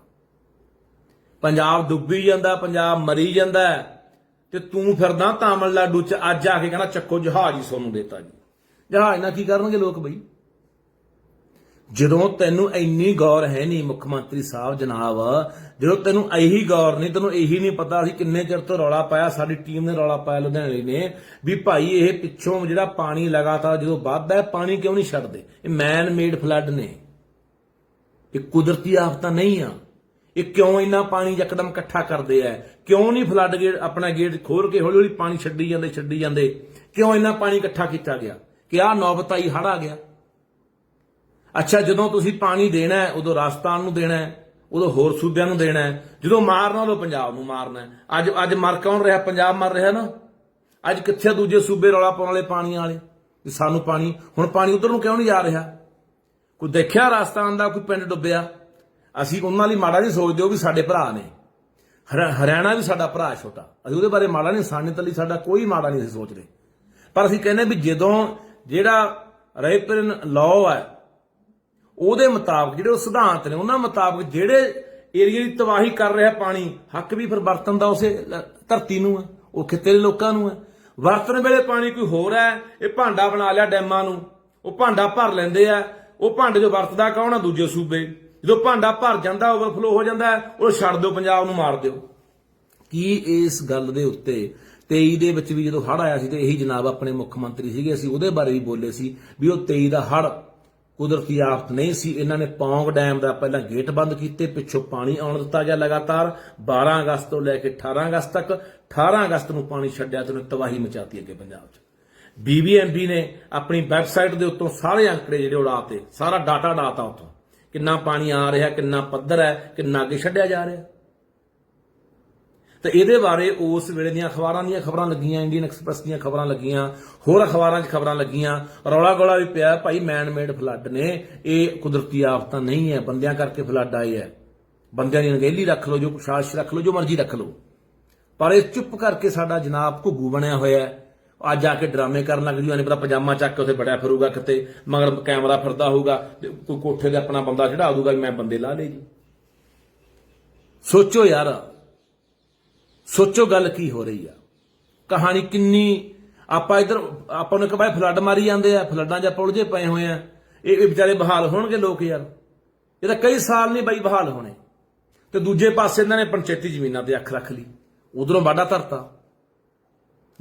A: ਪੰਜਾਬ ਡੁੱਬੀ ਜਾਂਦਾ, ਪੰਜਾਬ ਮਰੀ ਜਾਂਦਾ ਤੇ ਤੂੰ ਫਿਰਦਾ ਤਾਮਿਲਨਾਡੂ ਚ। ਅੱਜ ਆ ਕੇ ਕਹਿੰਦਾ, ਚੱਕੋ ਜਹਾਜ਼ ਹੀ ਸੋਨੂੰ ਦੇਤਾ ਜੀ। ਜਹਾਜ਼ ਨਾਲ ਕੀ ਕਰਨਗੇ ਲੋਕ ਬਈ? ਜਦੋਂ ਤੈਨੂੰ ਇੰਨੀ ਗੌਰ ਹੈ ਨਹੀਂ ਮੁੱਖ ਮੰਤਰੀ ਸਾਹਿਬ ਜਨਾਬ, ਜਦੋਂ ਤੈਨੂੰ ਇਹੀ ਗੌਰ ਨਹੀਂ ਤੈਨੂੰ ਇਹੀ ਨਹੀਂ ਪਤਾ ਅਸੀਂ ਕਿੰਨੇ ਚਿਰ ਤੋਂ ਰੌਲਾ ਪਾਇਆ, ਸਾਡੀ ਟੀਮ ਨੇ ਰੌਲਾ ਪਾਇਆ ਲੁਧਿਆਣੇ ਨੇ, ਵੀ ਭਾਈ ਇਹ ਪਿੱਛੋਂ ਜਿਹੜਾ ਪਾਣੀ ਲਗਾਤਾਰ ਜਦੋਂ ਵੱਧਦਾ ਹੈ, ਪਾਣੀ ਕਿਉਂ ਨਹੀਂ ਛੱਡਦੇ? ਇਹ ਮੈਨ ਮੇਡ ਫਲੱਡ ਨੇ। ਇਹ ਕੁਦਰਤੀ ਆਫਤਾਂ ਨਹੀਂ ਆ। ਇਹ ਕਿਉਂ ਇੰਨਾ ਪਾਣੀ ਯਕਦਮ ਇਕੱਠਾ ਕਰਦੇ ਆ? ਕਿਉਂ ਨਹੀਂ ਫਲੱਡ ਗੇਟ ਆਪਣਾ ਗੇਟ ਖੋਲ ਕੇ ਹੌਲੀ ਹੌਲੀ ਪਾਣੀ ਛੱਡੀ ਜਾਂਦੇ ਛੱਡੀ ਜਾਂਦੇ? ਕਿਉਂ ਇੰਨਾ ਪਾਣੀ ਇਕੱਠਾ ਕੀਤਾ ਗਿਆ? ਕਿ ਆਹ ਨੌਬਤਾਈ ਹੜ ਆ ਗਿਆ। ਅੱਛਾ, ਜਦੋਂ ਤੁਸੀਂ ਪਾਣੀ ਦੇਣਾ ਹੈ, ਉਦੋਂ ਰਾਜਸਥਾਨ ਨੂੰ ਦੇਣਾ ਹੈ, ਉਦੋਂ ਹੋਰ ਸੂਬਿਆਂ ਨੂੰ ਦੇਣਾ ਹੈ, ਜਦੋਂ ਮਾਰਨਾ ਉਦੋਂ ਪੰਜਾਬ ਨੂੰ ਮਾਰਨਾ ਹੈ। ਅੱਜ ਅੱਜ ਮਰ ਕੌਣ ਰਿਹਾ? ਪੰਜਾਬ ਮਰ ਰਿਹਾ ਨਾ। ਅੱਜ ਕਿੱਥੇ ਦੂਜੇ ਸੂਬੇ ਰੌਲਾ ਪਾਉਣ ਵਾਲੇ ਪਾਣੀ ਵਾਲੇ? ਵੀ ਸਾਨੂੰ ਪਾਣੀ, ਹੁਣ ਪਾਣੀ ਉਧਰ ਨੂੰ ਕਿਉਂ ਨਹੀਂ ਜਾ ਰਿਹਾ? ਕੋਈ ਦੇਖਿਆ ਰਾਜਸਥਾਨ ਦਾ, ਕੋਈ ਪਿੰਡ ਡੁੱਬਿਆ? ਅਸੀਂ ਉਹਨਾਂ ਲਈ ਮਾੜਾ ਨਹੀਂ ਸੋਚਦੇ ਉਹ ਵੀ ਸਾਡੇ ਭਰਾ ਨੇ। ਹਰ- ਹਰਿਆਣਾ ਵੀ ਸਾਡਾ ਭਰਾ ਛੋਟਾ। ਅਸੀਂ ਉਹਦੇ ਬਾਰੇ ਮਾੜਾ ਨਹੀਂ ਸਾਨਿਤ ਲਈ ਸਾਡਾ ਕੋਈ ਮਾੜਾ ਨਹੀਂ ਅਸੀਂ ਸੋਚਦੇ। ਪਰ ਅਸੀਂ ਕਹਿੰਦੇ ਵੀ ਜਦੋਂ ਜਿਹੜਾ ਰੈਪਰਨ ਲਾਅ ਹੈ ਉਹਦੇ ਮੁਤਾਬਕ ਜਿਹੜੇ ਉਹ ਸਿਧਾਂਤ ਨੇ, ਉਹਨਾਂ ਮੁਤਾਬਕ ਜਿਹੜੇ ਏਰੀਆ ਦੀ ਤਬਾਹੀ ਕਰ ਰਿਹਾ ਪਾਣੀ, ਹੱਕ ਵੀ ਫਿਰ ਵਰਤਣ ਦਾ ਉਸੇ ਧਰਤੀ ਨੂੰ ਹੈ, ਉਹ ਖਿੱਤੇ ਦੇ ਲੋਕਾਂ ਨੂੰ ਹੈ। ਵਰਤਣ ਵੇਲੇ ਪਾਣੀ ਕੋਈ ਹੋਰ ਹੈ, ਇਹ ਭਾਂਡਾ ਬਣਾ ਲਿਆ ਡੈਮਾਂ ਨੂੰ, ਉਹ ਭਾਂਡਾ ਭਰ ਲੈਂਦੇ ਆ, ਉਹ ਭਾਂਡੇ ਜੋ ਵਰਤਦਾ ਕੌਣ ਆ? ਦੂਜੇ ਸੂਬੇ। ਜਦੋਂ ਭਾਂਡਾ ਭਰ ਜਾਂਦਾ ਓਵਰਫਲੋ ਹੋ ਜਾਂਦਾ, ਉਹ ਛੱਡ ਦਿਓ ਪੰਜਾਬ ਨੂੰ, ਮਾਰ ਦਿਓ। ਕੀ ਇਸ ਗੱਲ ਦੇ ਉੱਤੇ 23 ਦੇ ਵਿੱਚ ਵੀ ਜਦੋਂ ਹੜ ਆਇਆ ਸੀ, ਤੇ ਇਹੀ ਜਨਾਬ ਆਪਣੇ ਮੁੱਖ ਮੰਤਰੀ ਸੀਗੇ, ਅਸੀਂ ਉਹਦੇ ਬਾਰੇ ਵੀ ਬੋਲੇ ਸੀ ਵੀ ਉਹ 23 ਦਾ ਹੜ ਕੁਦਰਤੀ ਆਫਤ ਨਹੀਂ ਸੀ। ਇਹਨਾਂ ਨੇ ਪੌਂਗ ਡੈਮ ਦਾ ਪਹਿਲਾਂ ਗੇਟ ਬੰਦ ਕੀਤੇ, ਪਿੱਛੋਂ ਪਾਣੀ ਆਉਣ ਦਿੱਤਾ ਗਿਆ ਲਗਾਤਾਰ। 12 ਅਗਸਤ ਤੋਂ ਲੈ ਕੇ 18 ਅਗਸਤ ਤੱਕ 18 ਅਗਸਤ ਨੂੰ ਪਾਣੀ ਛੱਡਿਆ ਤੇ ਉਹਨੇ ਤਬਾਹੀ ਮਚਾਤੀ ਅੱਗੇ ਪੰਜਾਬ 'ਚ। ਬੀਬੀਐਮਬੀ ਨੇ ਆਪਣੀ ਵੈਬਸਾਈਟ ਦੇ ਉੱਤੋਂ ਸਾਰੇ ਅੰਕੜੇ ਜਿਹੜੇ ਉਡਾਤੇ ਸਾਰਾ ਡਾਟਾ ਡਾਤਾ ਉੱਥੋਂ। ਕਿੰਨਾ ਪਾਣੀ ਆ ਰਿਹਾ, ਕਿੰਨਾ ਪੱਧਰ ਹੈ, ਕਿੰਨਾ ਅੱਗੇ ਛੱਡਿਆ ਜਾ ਰਿਹਾ। ਤੇ ਇਹਦੇ ਬਾਰੇ ਉਸ ਵੇਲੇ ਦੀਆਂ ਅਖਬਾਰਾਂ ਦੀਆਂ ਖਬਰਾਂ ਲੱਗੀਆਂ ਇੰਡੀਅਨ ਐਕਸਪ੍ਰੈਸ ਦੀਆਂ ਖਬਰਾਂ ਲੱਗੀਆਂ, ਹੋਰ ਅਖਬਾਰਾਂ 'ਚ ਖਬਰਾਂ ਲੱਗੀਆਂ, ਰੌਲਾ ਗੋਲਾ ਵੀ ਪਿਆ, ਭਾਈ ਮੈਨ ਮੇਡ ਫਲੱਡ ਨੇ। ਇਹ ਕੁਦਰਤੀ ਆਫਤਾਂ ਨਹੀਂ ਹੈ, ਬੰਦਿਆਂ ਕਰਕੇ ਫਲੱਡ ਆਏ ਹੈ। ਬੰਦਿਆਂ ਦੀ ਅਣਗਹਿਲੀ ਰੱਖ ਲਓ, ਜੋ ਸਾਜ਼ਿਸ਼ ਰੱਖ ਲਓ, ਜੋ ਮਰਜ਼ੀ ਰੱਖ ਲਓ। ਪਰ ਇਹ ਚੁੱਪ ਕਰਕੇ ਸਾਡਾ ਜਨਾਬ ਘੁੱਗੂ ਬਣਿਆ ਹੋਇਆ ਹੈ। ਅੱਜ ਆ ਕੇ ਡਰਾਮੇ ਕਰਨ ਲੱਗ ਜੂ ਨਹੀਂ ਪਤਾ ਪਜਾਮਾ ਚੱਕ ਕੇ ਉੱਥੇ ਬੜਿਆ ਫਿਰੂਗਾ ਕਿਤੇ, ਮਗਰ ਕੈਮਰਾ ਫਿਰਦਾ ਹੋਊਗਾ ਕੋਈ ਕੋਠੇ ਤੇ ਆਪਣਾ ਬੰਦਾ ਚੜਾ ਦੂਗਾ ਵੀ ਮੈਂ ਬੰਦੇ ਲਾ ਲਏ ਜੀ। ਸੋਚੋ ਯਾਰ ਸੋਚੋ ਗੱਲ ਕੀ ਹੋ ਰਹੀ ਆ। ਕਹਾਣੀ ਕਿੰਨੀ, ਆਪਾਂ ਇਧਰ, ਆਪਾਂ ਨੂੰ ਇੱਕ ਬਾਈ ਫਲੱਡ ਮਾਰੀ ਜਾਂਦੇ ਆ, ਫਲੱਡਾਂ 'ਚ ਪੁਲ ਜੇ ਪਏ ਹੋਏ ਆ। ਇਹ ਇਹ ਵਿਚਾਰੇ ਬਹਾਲ ਹੋਣਗੇ ਲੋਕ ਯਾਰ। ਇਹ ਤਾਂ ਕਈ ਸਾਲ ਨਹੀਂ ਬਾਈ ਬਹਾਲ ਹੋਣੇ। ਤੇ ਦੂਜੇ ਪਾਸੇ ਇਹਨਾਂ ਨੇ ਪੰਚਾਇਤੀ ਜ਼ਮੀਨਾਂ ਤੇ ਅੱਖ ਰੱਖ ਲਈ। ਉਧਰੋਂ ਵਾਢਾ ਧਰਤਾ।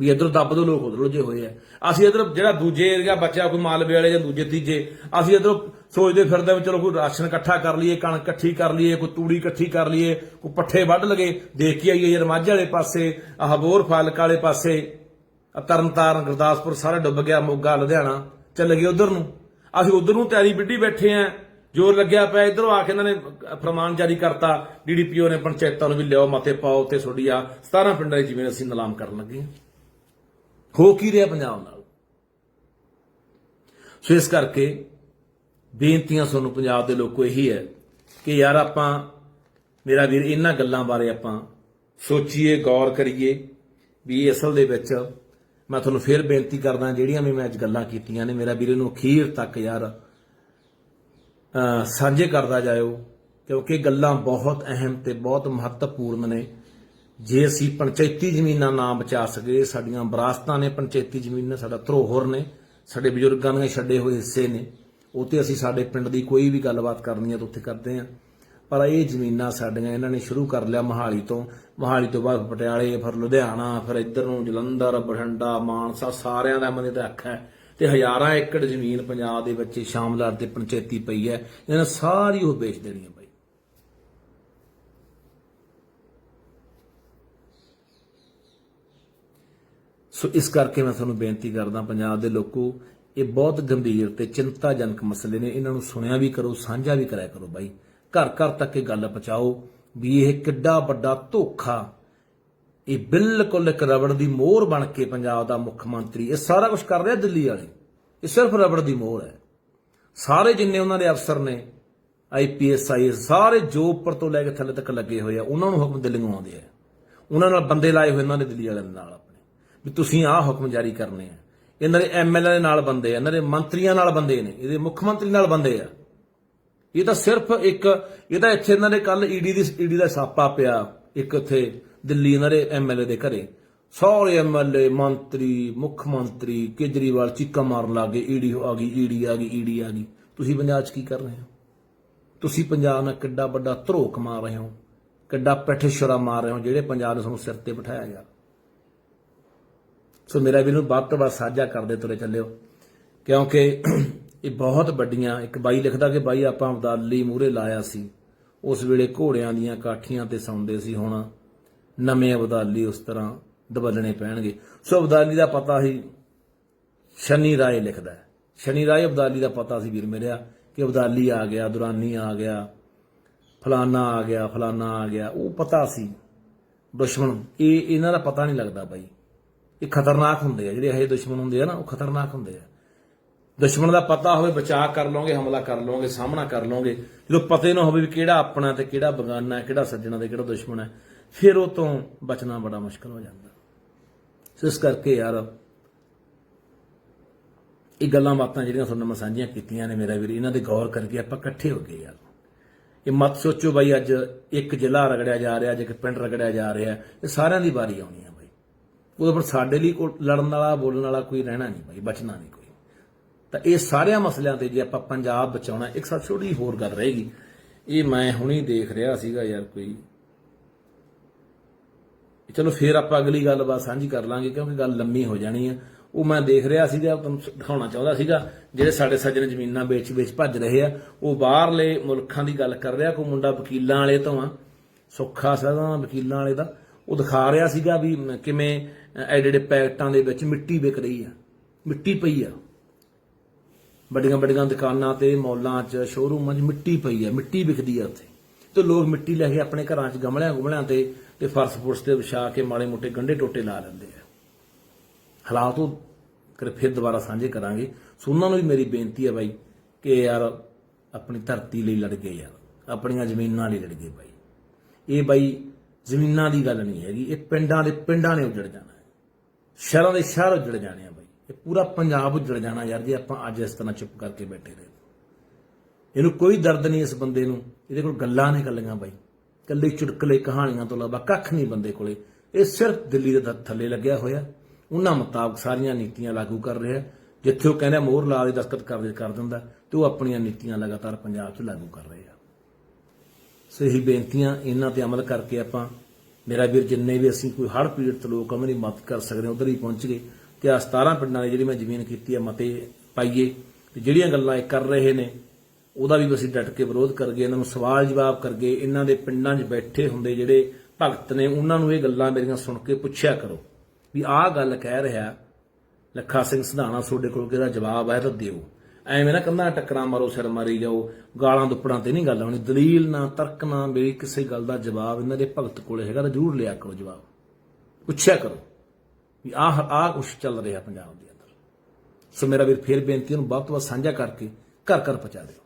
A: ਵੀ ਇਧਰੋਂ ਦੱਬ ਦੋ, ਲੋਕ ਉਧਰੋਂ ਜੇ ਹੋਏ ਆ। ਅਸੀਂ ਇਧਰ ਜਿਹੜਾ ਦੂਜੇ ਏਰੀਆ ਬਚਿਆ, ਕੋਈ ਮਾਲਵੇ ਵਾਲੇ ਜਾਂ ਦੂਜੇ ਤੀਜੇ, ਅਸੀਂ ਇਧਰੋਂ ਸੋਚਦੇ ਫਿਰਦੇ ਵੀ ਚਲੋ ਕੋਈ ਰਾਸ਼ਨ ਇਕੱਠਾ ਕਰ ਲਈਏ, ਕਣਕ ਇਕੱਠੀ ਕਰ ਲਈਏ, ਕੋਈ ਤੂੜੀ ਇਕੱਠੀ ਕਰ ਲਈਏ, ਕੋਈ ਪੱਠੇ ਵੱਢ ਲਗੇ। ਦੇਖ ਕੇ ਆਈਏ ਯਾਰ ਮਾਝੇ ਵਾਲੇ ਪਾਸੇ, ਆਹ ਬੋਰ ਫਾਲਕ ਵਾਲੇ ਪਾਸੇ। ਤਰਨਤਾਰਨ, ਗੁਰਦਾਸਪੁਰ ਸਾਰਾ ਡੁੱਬ ਗਿਆ, ਮੋਗਾ, ਲੁਧਿਆਣਾ। ਚੱਲ ਗਏ ਉਧਰ ਨੂੰ। ਅਸੀਂ ਉਧਰ ਨੂੰ ਤਿਆਰੀ ਵਿੱਢੀ ਬੈਠੇ ਆ। ਜੋਰ ਲੱਗਿਆ ਪਿਆ, ਇਧਰੋਂ ਆ ਕੇ ਇਹਨਾਂ ਨੇ ਫਰਮਾਨ ਜਾਰੀ ਕਰਤਾ। ਡੀਡੀਪੀਓ ਨੇ ਪੰਚਾਇਤਾਂ ਨੂੰ ਵੀ ਲਿਆਓ ਮਤੇ ਪਾਓ ਤੇ ਤੁਹਾਡੀ ਆ। 17 ਪਿੰਡਾਂ ਦੀ ਜ਼ਮੀਨ ਅਸੀਂ ਨਿਲਾਮ ਕਰਨ ਲੱਗੇ ਹੋ ਕੀ ਰਿਹਾ ਪੰਜਾਬ ਨਾਲ? ਸੋ ਇਸ ਕਰਕੇ ਬੇਨਤੀਆਂ ਤੁਹਾਨੂੰ ਪੰਜਾਬ ਦੇ ਲੋਕੋ ਇਹੀ ਹੈ ਕਿ ਯਾਰ ਆਪਾਂ, ਮੇਰਾ ਵੀਰ, ਇਹਨਾਂ ਗੱਲਾਂ ਬਾਰੇ ਆਪਾਂ ਸੋਚੀਏ, ਗੌਰ ਕਰੀਏ ਵੀ ਅਸਲ ਦੇ ਵਿੱਚ ਮੈਂ ਤੁਹਾਨੂੰ ਫੇਰ ਬੇਨਤੀ ਕਰਦਾ, ਜਿਹੜੀਆਂ ਵੀ ਮੈਂ ਅੱਜ ਗੱਲਾਂ ਕੀਤੀਆਂ ਨੇ, ਮੇਰਾ ਵੀਰ, ਇਹਨੂੰ ਅਖੀਰ ਤੱਕ ਯਾਰ ਸਾਂਝੇ ਕਰਦਾ ਜਾਇਓ, ਕਿਉਂਕਿ ਗੱਲਾਂ ਬਹੁਤ ਅਹਿਮ ਤੇ ਬਹੁਤ ਮਹੱਤਵਪੂਰਨ ਨੇ। ਜੇ ਅਸੀਂ ਪੰਚਾਇਤੀ ਜ਼ਮੀਨਾਂ ਨਾ ਬਚਾ ਸਕੇ ਸਾਡੀਆਂ ਵਿਰਾਸਤਾਂ ਨੇ ਪੰਚਾਇਤੀ ਜ਼ਮੀਨਾਂ ਸਾਡਾ ਧਰੋਹਰ ਨੇ, ਸਾਡੇ ਬਜ਼ੁਰਗਾਂ ਦੇ ਛੱਡੇ ਹੋਏ ਹਿੱਸੇ ਨੇ, ਉਹ ਤੇ ਅਸੀਂ ਸਾਡੇ ਪਿੰਡ ਦੀ ਕੋਈ ਵੀ ਗੱਲਬਾਤ ਕਰਨੀ ਹੈ ਤਾਂ ਉੱਥੇ ਕਰਦੇ ਹਾਂ। ਪਰ ਇਹ ਜ਼ਮੀਨਾਂ ਸਾਡੀਆਂ ਇਹਨਾਂ ਨੇ ਸ਼ੁਰੂ ਕਰ ਲਿਆ ਮਹਾਲੀ ਤੋਂ। ਮਹਾਲੀ ਤੋਂ ਬਾਅਦ ਪਟਿਆਲੇ, ਫਿਰ ਲੁਧਿਆਣਾ, ਫਿਰ ਇੱਧਰ ਨੂੰ ਜਲੰਧਰ, ਬਠਿੰਡਾ, ਮਾਨਸਾ, ਸਾਰਿਆਂ ਦਾ ਮਨੇ ਤਾਂ ਅੱਖ ਹੈ। ਤੇ ਹਜ਼ਾਰਾਂ ਏਕੜ ਜ਼ਮੀਨ ਪੰਜਾਬ ਦੇ ਵਿੱਚ ਸ਼ਾਮਲਾਰ ਤੇ ਪੰਚਾਇਤੀ ਪਈ ਹੈ। ਇਹਨਾਂ ਸਾਰੀ ਉਹ ਵੇਚ ਦੇਣੀ ਹੈ ਬਾਈ ਸੋ ਇਸ ਕਰਕੇ ਮੈਂ ਤੁਹਾਨੂੰ ਬੇਨਤੀ ਕਰਦਾ ਪੰਜਾਬ ਦੇ ਲੋਕੋ, ਇਹ ਬਹੁਤ ਗੰਭੀਰ ਤੇ ਚਿੰਤਾਜਨਕ ਮਸਲੇ ਨੇ। ਇਹਨਾਂ ਨੂੰ ਸੁਣਿਆ ਵੀ ਕਰੋ, ਸਾਂਝਾ ਵੀ ਕਰਿਆ ਕਰੋ ਬਾਈ। ਘਰ ਘਰ ਤੱਕ ਇਹ ਗੱਲ ਪਹੁੰਚਾਓ ਵੀ ਇਹ ਕਿੱਡਾ ਵੱਡਾ ਧੋਖਾ, ਇਹ ਬਿਲਕੁਲ ਇੱਕ ਰਬੜ ਦੀ ਮੋਹਰ ਬਣ ਕੇ ਪੰਜਾਬ ਦਾ ਮੁੱਖ ਮੰਤਰੀ, ਇਹ ਸਾਰਾ ਕੁਝ ਕਰ ਰਿਹਾ ਦਿੱਲੀ ਵਾਲੇ। ਇਹ ਸਿਰਫ ਰਬੜ ਦੀ ਮੋਹਰ ਹੈ। ਸਾਰੇ ਜਿੰਨੇ ਉਹਨਾਂ ਦੇ ਅਫਸਰ ਨੇ ਆਈਪੀਐਸ ਆਈਐਸ ਸਾਰੇ ਜੋ ਉੱਪਰ ਤੋਂ ਲੈ ਕੇ ਥੱਲੇ ਤੱਕ ਲੱਗੇ ਹੋਏ ਆ, ਉਹਨਾਂ ਨੂੰ ਹੁਕਮ ਦਿੱਲੀੋਂ ਆਉਂਦੇ ਆ। ਉਹਨਾਂ ਨਾਲ ਬੰਦੇ ਲਾਏ ਹੋਏ, ਉਹਨਾਂ ਨੇ ਦਿੱਲੀ ਵਾਲਿਆਂ ਦੇ ਨਾਲ। ਆਪਣੇ ਵੀ ਤੁਸੀਂ ਆਹ ਹੁਕਮ ਜਾਰੀ ਕਰਨੇ ਆ। ਇਹਨਾਂ ਦੇ ਐਮਐਲਏ ਦੇ ਨਾਲ ਬੰਦੇ ਆ ਇਹਨਾਂ ਦੇ ਮੰਤਰੀਆਂ ਨਾਲ ਬੰਦੇ ਨੇ, ਇਹਦੇ ਮੁੱਖ ਮੰਤਰੀ ਨਾਲ ਬੰਦੇ ਆ। ਇਹ ਤਾਂ ਸਿਰਫ ਇੱਕ, ਇਹ ਤਾਂ ਇੱਥੇ ਇਹਨਾਂ ਦੇ ਕੱਲ ਈਡੀ ਦੀ ਈਡੀ ਦਾ ਛਾਪਾ ਪਿਆ, ਇੱਕ ਉੱਥੇ ਦਿੱਲੀ ਇਹਨਾਂ ਦੇ ਐਮਐਲਏ ਦੇ ਘਰੇ। ਸਾਰੇ ਐਮਐਲਏ ਮੰਤਰੀ, ਮੁੱਖ ਮੰਤਰੀ, ਕੇਜਰੀਵਾਲ ਚੀਕਾਂ ਮਾਰਨ ਲੱਗੇ ਈਡੀ ਆ ਗਈ ਈਡੀ ਆ ਗਈ ਈਡੀ ਆ ਗਈ। ਤੁਸੀਂ ਪੰਜਾਬ 'ਚ ਕੀ ਕਰ ਰਹੇ ਹੋ? ਤੁਸੀਂ ਪੰਜਾਬ ਨਾਲ ਕਿੱਡਾ ਵੱਡਾ ਧਰੋਕ ਮਾਰ ਰਹੇ ਹੋ, ਕਿੱਡਾ ਪੈਠੇਸ਼ਰਾ ਮਾਰ ਰਹੇ ਹੋ, ਜਿਹੜੇ ਪੰਜਾਬ ਨੇ ਤੁਹਾਨੂੰ ਸਿਰ ਤੇ ਬਿਠਾਇਆ ਯਾਰ ਸੋ ਮੇਰਾ ਵੀ ਨੂੰ ਵੱਧ ਤੋਂ ਵੱਧ ਸਾਂਝਾ ਕਰਦੇ ਤੁਰੇ ਚੱਲਿਓ। ਕਿਉਂਕਿ ਇਹ ਬਹੁਤ ਵੱਡੀਆਂ, ਇੱਕ ਬਾਈ ਲਿਖਦਾ ਕਿ ਬਾਈ ਆਪਾਂ ਅਬਦਾਲੀ ਮੂਰੇ ਲਾਇਆ ਸੀ। ਉਸ ਵੇਲੇ ਘੋੜਿਆਂ ਦੀਆਂ ਕਾਠੀਆਂ ਤੇ ਸੌਂਦੇ ਸੀ ਹੁਣ ਨਵੇਂ ਅਬਦਾਲੀ ਉਸ ਤਰ੍ਹਾਂ ਦਬਲਣੇ ਪੈਣਗੇ। ਸੋ ਅਬਦਾਲੀ ਦਾ ਪਤਾ ਹੀ ਸ਼ਨੀ ਰਾਏ ਲਿਖਦਾ ਸ਼ਨੀ ਰਾਏ ਅਬਦਾਲੀ ਦਾ ਪਤਾ ਸੀ ਵੀਰ ਮੇਰਿਆ ਕਿ ਅਬਦਾਲੀ ਆ ਗਿਆ, ਦੁਰਾਨੀ ਆ ਗਿਆ, ਫਲਾਨਾ ਆ ਗਿਆ, ਫਲਾਨਾ ਆ ਗਿਆ। ਉਹ ਪਤਾ ਸੀ ਦੁਸ਼ਮਣ। ਇਹ ਇਹਨਾਂ ਦਾ ਪਤਾ ਨਹੀਂ ਲੱਗਦਾ ਬਾਈ। ਇਹ ਖਤਰਨਾਕ ਹੁੰਦੇ ਆ, ਜਿਹੜੇ ਇਹ ਦੁਸ਼ਮਣ ਹੁੰਦੇ ਆ ਨਾ, ਉਹ ਖਤਰਨਾਕ ਹੁੰਦੇ ਆ। ਦੁਸ਼ਮਣ ਦਾ ਪਤਾ ਹੋਵੇ, ਬਚਾਅ ਕਰ ਲਓਗੇ, ਹਮਲਾ ਕਰ ਲਓਗੇ, ਸਾਹਮਣਾ ਕਰ ਲਓਗੇ, ਜਦੋਂ ਪਤੇ ਨਾ ਹੋਵੇ ਵੀ ਕਿਹੜਾ ਆਪਣਾ ਤੇ ਕਿਹੜਾ ਬਗਾਨਾ ਹੈ, ਕਿਹੜਾ ਸੱਜਣਾ ਤੇ ਕਿਹੜਾ ਦੁਸ਼ਮਣ ਹੈ, ਫਿਰ ਉਹ ਤੋਂ ਬਚਣਾ ਬੜਾ ਮੁਸ਼ਕਲ ਹੋ ਜਾਂਦਾ। ਸੋ ਇਸ ਕਰਕੇ ਯਾਰ, ਇਹ ਗੱਲਾਂ ਬਾਤਾਂ ਜਿਹੜੀਆਂ ਤੁਹਾਨੂੰ ਮੈਂ ਸਾਂਝੀਆਂ ਕੀਤੀਆਂ ਨੇ ਮੇਰਾ ਵੀਰ, ਇਹਨਾਂ ਦੇ ਗੌਰ ਕਰਕੇ ਆਪਾਂ ਇਕੱਠੇ ਹੋ ਗਏ ਯਾਰ। ਇਹ ਮਤ ਸੋਚੋ ਬਾਈ, ਅੱਜ ਇੱਕ ਜ਼ਿਲ੍ਹਾ ਰਗੜਿਆ ਜਾ ਰਿਹਾ, ਅੱਜ ਇੱਕ ਪਿੰਡ ਰਗੜਿਆ ਜਾ ਰਿਹਾ, ਇਹ ਸਾਰਿਆਂ ਦੀ ਵਾਰੀ ਆਉਣੀ ਹੈ ਉਹਦੇ ਪਰ ਸਾਡੇ ਲਈ ਕੋਈ ਲੜਨ ਵਾਲਾ, ਬੋਲਣ ਵਾਲਾ ਕੋਈ ਰਹਿਣਾ ਨਹੀਂ ਬਾਈ, ਬਚਣਾ ਨਹੀਂ ਕੋਈ। ਤਾਂ ਇਹ ਸਾਰਿਆਂ ਮਸਲਿਆਂ ਤੇ ਜੇ ਆਪਾਂ ਪੰਜਾਬ ਬਚਾਉਣਾ, ਇੱਕ ਸਭ ਛੋਟੀ ਹੋਰ ਗੱਲ ਰਹੇਗੀ। ਇਹ ਮੈਂ ਹੁਣੀ ਦੇਖ ਰਿਹਾ ਸੀਗਾ ਯਾਰ ਕੋਈ। ਚਲੋ ਫੇਰ ਆਪਾਂ ਅਗਲੀ ਗੱਲਬਾਤ ਸਾਂਝੀ ਕਰ ਲਾਂਗੇ, ਕਿਉਂਕਿ ਗੱਲ ਲੰਮੀ ਹੋ ਜਾਣੀ ਆ। ਉਹ ਮੈਂ ਦੇਖ ਰਿਹਾ ਸੀਗਾ, ਤੁਹਾਨੂੰ ਦਿਖਾਉਣਾ ਚਾਹੁੰਦਾ ਸੀਗਾ, ਜਿਹੜੇ ਸਾਡੇ ਸੱਜਣ ਜ਼ਮੀਨਾਂ ਵੇਚ-ਵੇਚ ਭੱਜ ਰਹੇ ਆ। ਉਹ ਬਾਹਰਲੇ ਮੁਲਕਾਂ ਦੀ ਗੱਲ ਕਰ ਰਿਹਾ, ਕੋਈ ਮੁੰਡਾ ਵਕੀਲਾਂ ਵਾਲੇ ਤੋਂ ਆ। ਸੁੱਖਾ ਸਦਾ ਵਕੀਲਾਂ ਵਾਲੇ ਦਾ। ਉਹ ਦਿਖਾ ਰਿਹਾ ਸੀਗਾ ਵੀ ਕਿਵੇਂ ਐਡੇ ਐਡੇ ਪੈਕਟਾਂ ਦੇ ਵਿੱਚ ਮਿੱਟੀ ਵਿਕ ਰਹੀ ਆ। ਮਿੱਟੀ ਪਈ ਆ। ਵੱਡੀਆਂ ਵੱਡੀਆਂ ਦੁਕਾਨਾਂ ਤੇ, ਮੌਲਾਂ 'ਚ ਸ਼ੋਰੂਮਾਂ 'ਚ ਮਿੱਟੀ ਪਈ ਆ। ਮਿੱਟੀ ਵਿਕਦੀ ਆ ਉੱਥੇ। ਤੇ ਲੋਕ ਮਿੱਟੀ ਲੈ ਕੇ ਆਪਣੇ ਘਰਾਂ 'ਚ ਗਮਲਿਆਂ ਗੁਮਲਿਆਂ ਤੇ ਤੇ ਫਰਸ਼ ਫੁਰਸ਼ ਤੇ ਵਿਛਾ ਕੇ ਮਾੜੇ ਮੋਟੇ ਗੰਢੇ ਟੋਟੇ ਲਾ ਲੈਂਦੇ ਆ। ਹਾਲਾਤ ਉਹ ਕਰ ਫਿਰ ਦੁਬਾਰਾ ਸਾਂਝੇ ਕਰਾਂਗੇ। ਸੋ ਉਹਨਾਂ ਨੂੰ ਵੀ ਮੇਰੀ ਬੇਨਤੀ ਹੈ ਬਾਈ ਕਿ ਯਾਰ ਆਪਣੀ ਧਰਤੀ ਲਈ ਲੜ ਗਏ ਯਾਰ। ਆਪਣੀਆਂ ਜ਼ਮੀਨਾਂ ਲਈ ਲੜ ਗਏ ਬਾਈ। ਇਹ ਬਾਈ ਜ਼ਮੀਨਾਂ ਦੀ ਗੱਲ ਨਹੀਂ ਹੈਗੀ, ਇਹ ਪਿੰਡਾਂ ਦੇ ਪਿੰਡਾਂ ਨੇ ਉੱਜੜ ਜਾਣਾ ਹੈ। ਸ਼ਹਿਰਾਂ ਦੇ ਸ਼ਹਿਰ ਉੱਜੜ ਜਾਣੇ ਆ ਬਾਈ। ਇਹ ਪੂਰਾ ਪੰਜਾਬ ਉੱਜੜ ਜਾਣਾ ਯਾਰ, ਜੇ ਆਪਾਂ ਅੱਜ ਇਸ ਤਰ੍ਹਾਂ ਚੁੱਪ ਕਰਕੇ ਬੈਠੇ ਰਹੇ। ਇਹਨੂੰ ਕੋਈ ਦਰਦ ਨਹੀਂ ਇਸ ਬੰਦੇ ਨੂੰ। ਇਹਦੇ ਕੋਲ ਗੱਲਾਂ ਨੇ ਕੱਲੀਆਂ ਬਾਈ। ਕੱਲੇ ਚੁਟਕਲੇ ਕਹਾਣੀਆਂ ਤੋਂ ਇਲਾਵਾ ਕੱਖ ਨਹੀਂ ਬੰਦੇ ਕੋਲੇ। ਇਹ ਸਿਰਫ ਦਿੱਲੀ ਦੇ ਥੱਲੇ ਲੱਗਿਆ ਹੋਇਆ। ਉਹਨਾਂ ਮੁਤਾਬਕ ਸਾਰੀਆਂ ਨੀਤੀਆਂ ਲਾਗੂ ਕਰ ਰਿਹਾ। ਜਿੱਥੇ ਉਹ ਕਹਿੰਦਾ ਮੋਹਰ ਲਾ ਦੇ ਦਸਤਖਤ ਕਰ ਕਰ ਦਿੰਦਾ, ਤੇ ਉਹ ਆਪਣੀਆਂ ਨੀਤੀਆਂ ਲਗਾਤਾਰ ਪੰਜਾਬ 'ਚ ਲਾਗੂ ਕਰ ਰਹੇ ਆ। ਸੋ ਇਹੀ ਬੇਨਤੀਆਂ ਇਹਨਾਂ ਤੇ ਅਮਲ ਕਰਕੇ ਆਪਾਂ, ਮੇਰਾ ਵੀਰ ਜਿੰਨੇ ਵੀ ਅਸੀਂ ਕੋਈ ਹੜ੍ਹ ਪੀੜਤ ਲੋਕ ਉਹਨਾਂ ਦੀ ਮਦਦ ਕਰ ਸਕਦੇ ਹਾਂ, ਉਧਰ ਹੀ ਪਹੁੰਚ ਗਏ। ਤੇ ਆ 17 ਪਿੰਡਾਂ ਦੀ ਜਿਹੜੀ ਮੈਂ ਜ਼ਮੀਨ ਕੀਤੀ ਆ, ਮਤੇ ਪਾਈਏ। ਤੇ ਜਿਹੜੀਆਂ ਗੱਲਾਂ ਇਹ ਕਰ ਰਹੇ ਨੇ, ਉਹਦਾ ਵੀ ਅਸੀਂ ਡਟ ਕੇ ਵਿਰੋਧ ਕਰਗੇ ਇਹਨਾਂ ਨੂੰ ਸਵਾਲ ਜਵਾਬ ਕਰਗੇ ਇਹਨਾਂ ਦੇ ਪਿੰਡਾਂ 'ਚ ਬੈਠੇ ਹੁੰਦੇ ਜਿਹੜੇ ਭਗਤ ਨੇ, ਉਹਨਾਂ ਨੂੰ ਇਹ ਗੱਲਾਂ ਮੇਰੀਆਂ ਸੁਣ ਕੇ ਪੁੱਛਿਆ ਕਰੋ ਵੀ ਆਹ ਗੱਲ ਕਹਿ ਰਿਹਾ, ਲੱਖਾ ਸਿੰਘ ਸਿਧਾਣਾ ਤੁਹਾਡੇ ਕੋਲ ਕਿਹਦਾ ਜਵਾਬ ਹੈ ਤਾਂ ਦਿਓ। ਐਵੇਂ ਨਾ ਕੰਧਾਂ ਟੱਕਰਾਂ ਮਾਰੋ, ਸਿਰ ਮਾਰੀ ਜਾਓ, ਗਾਲਾਂ ਦੁੱਪੜਾਂ ਤੇ ਨਹੀਂ ਗੱਲ ਆਉਣੀ ਦਲੀਲ ਨਾ, ਤਰਕ ਨਾ ਮੇਰੀ ਕਿਸੇ ਗੱਲ ਦਾ ਜਵਾਬ ਇਹਨਾਂ ਦੇ ਭਗਤ ਕੋਲੇ ਹੈਗਾ ਤਾਂ ਜ਼ਰੂਰ ਲਿਆ ਕਰੋ ਜਵਾਬ। ਪੁੱਛਿਆ ਕਰੋ ਵੀ ਆਹ ਆਹ ਕੁਛ ਚੱਲ ਰਿਹਾ ਪੰਜਾਬ ਦੇ ਅੰਦਰ। ਸੋ ਮੇਰਾ ਵੀਰ, ਫੇਰ ਬੇਨਤੀ ਨੂੰ ਵੱਧ ਤੋਂ ਵੱਧ ਸਾਂਝਾ ਕਰਕੇ ਘਰ ਘਰ ਪਹੁੰਚਾ ਦਿਓ।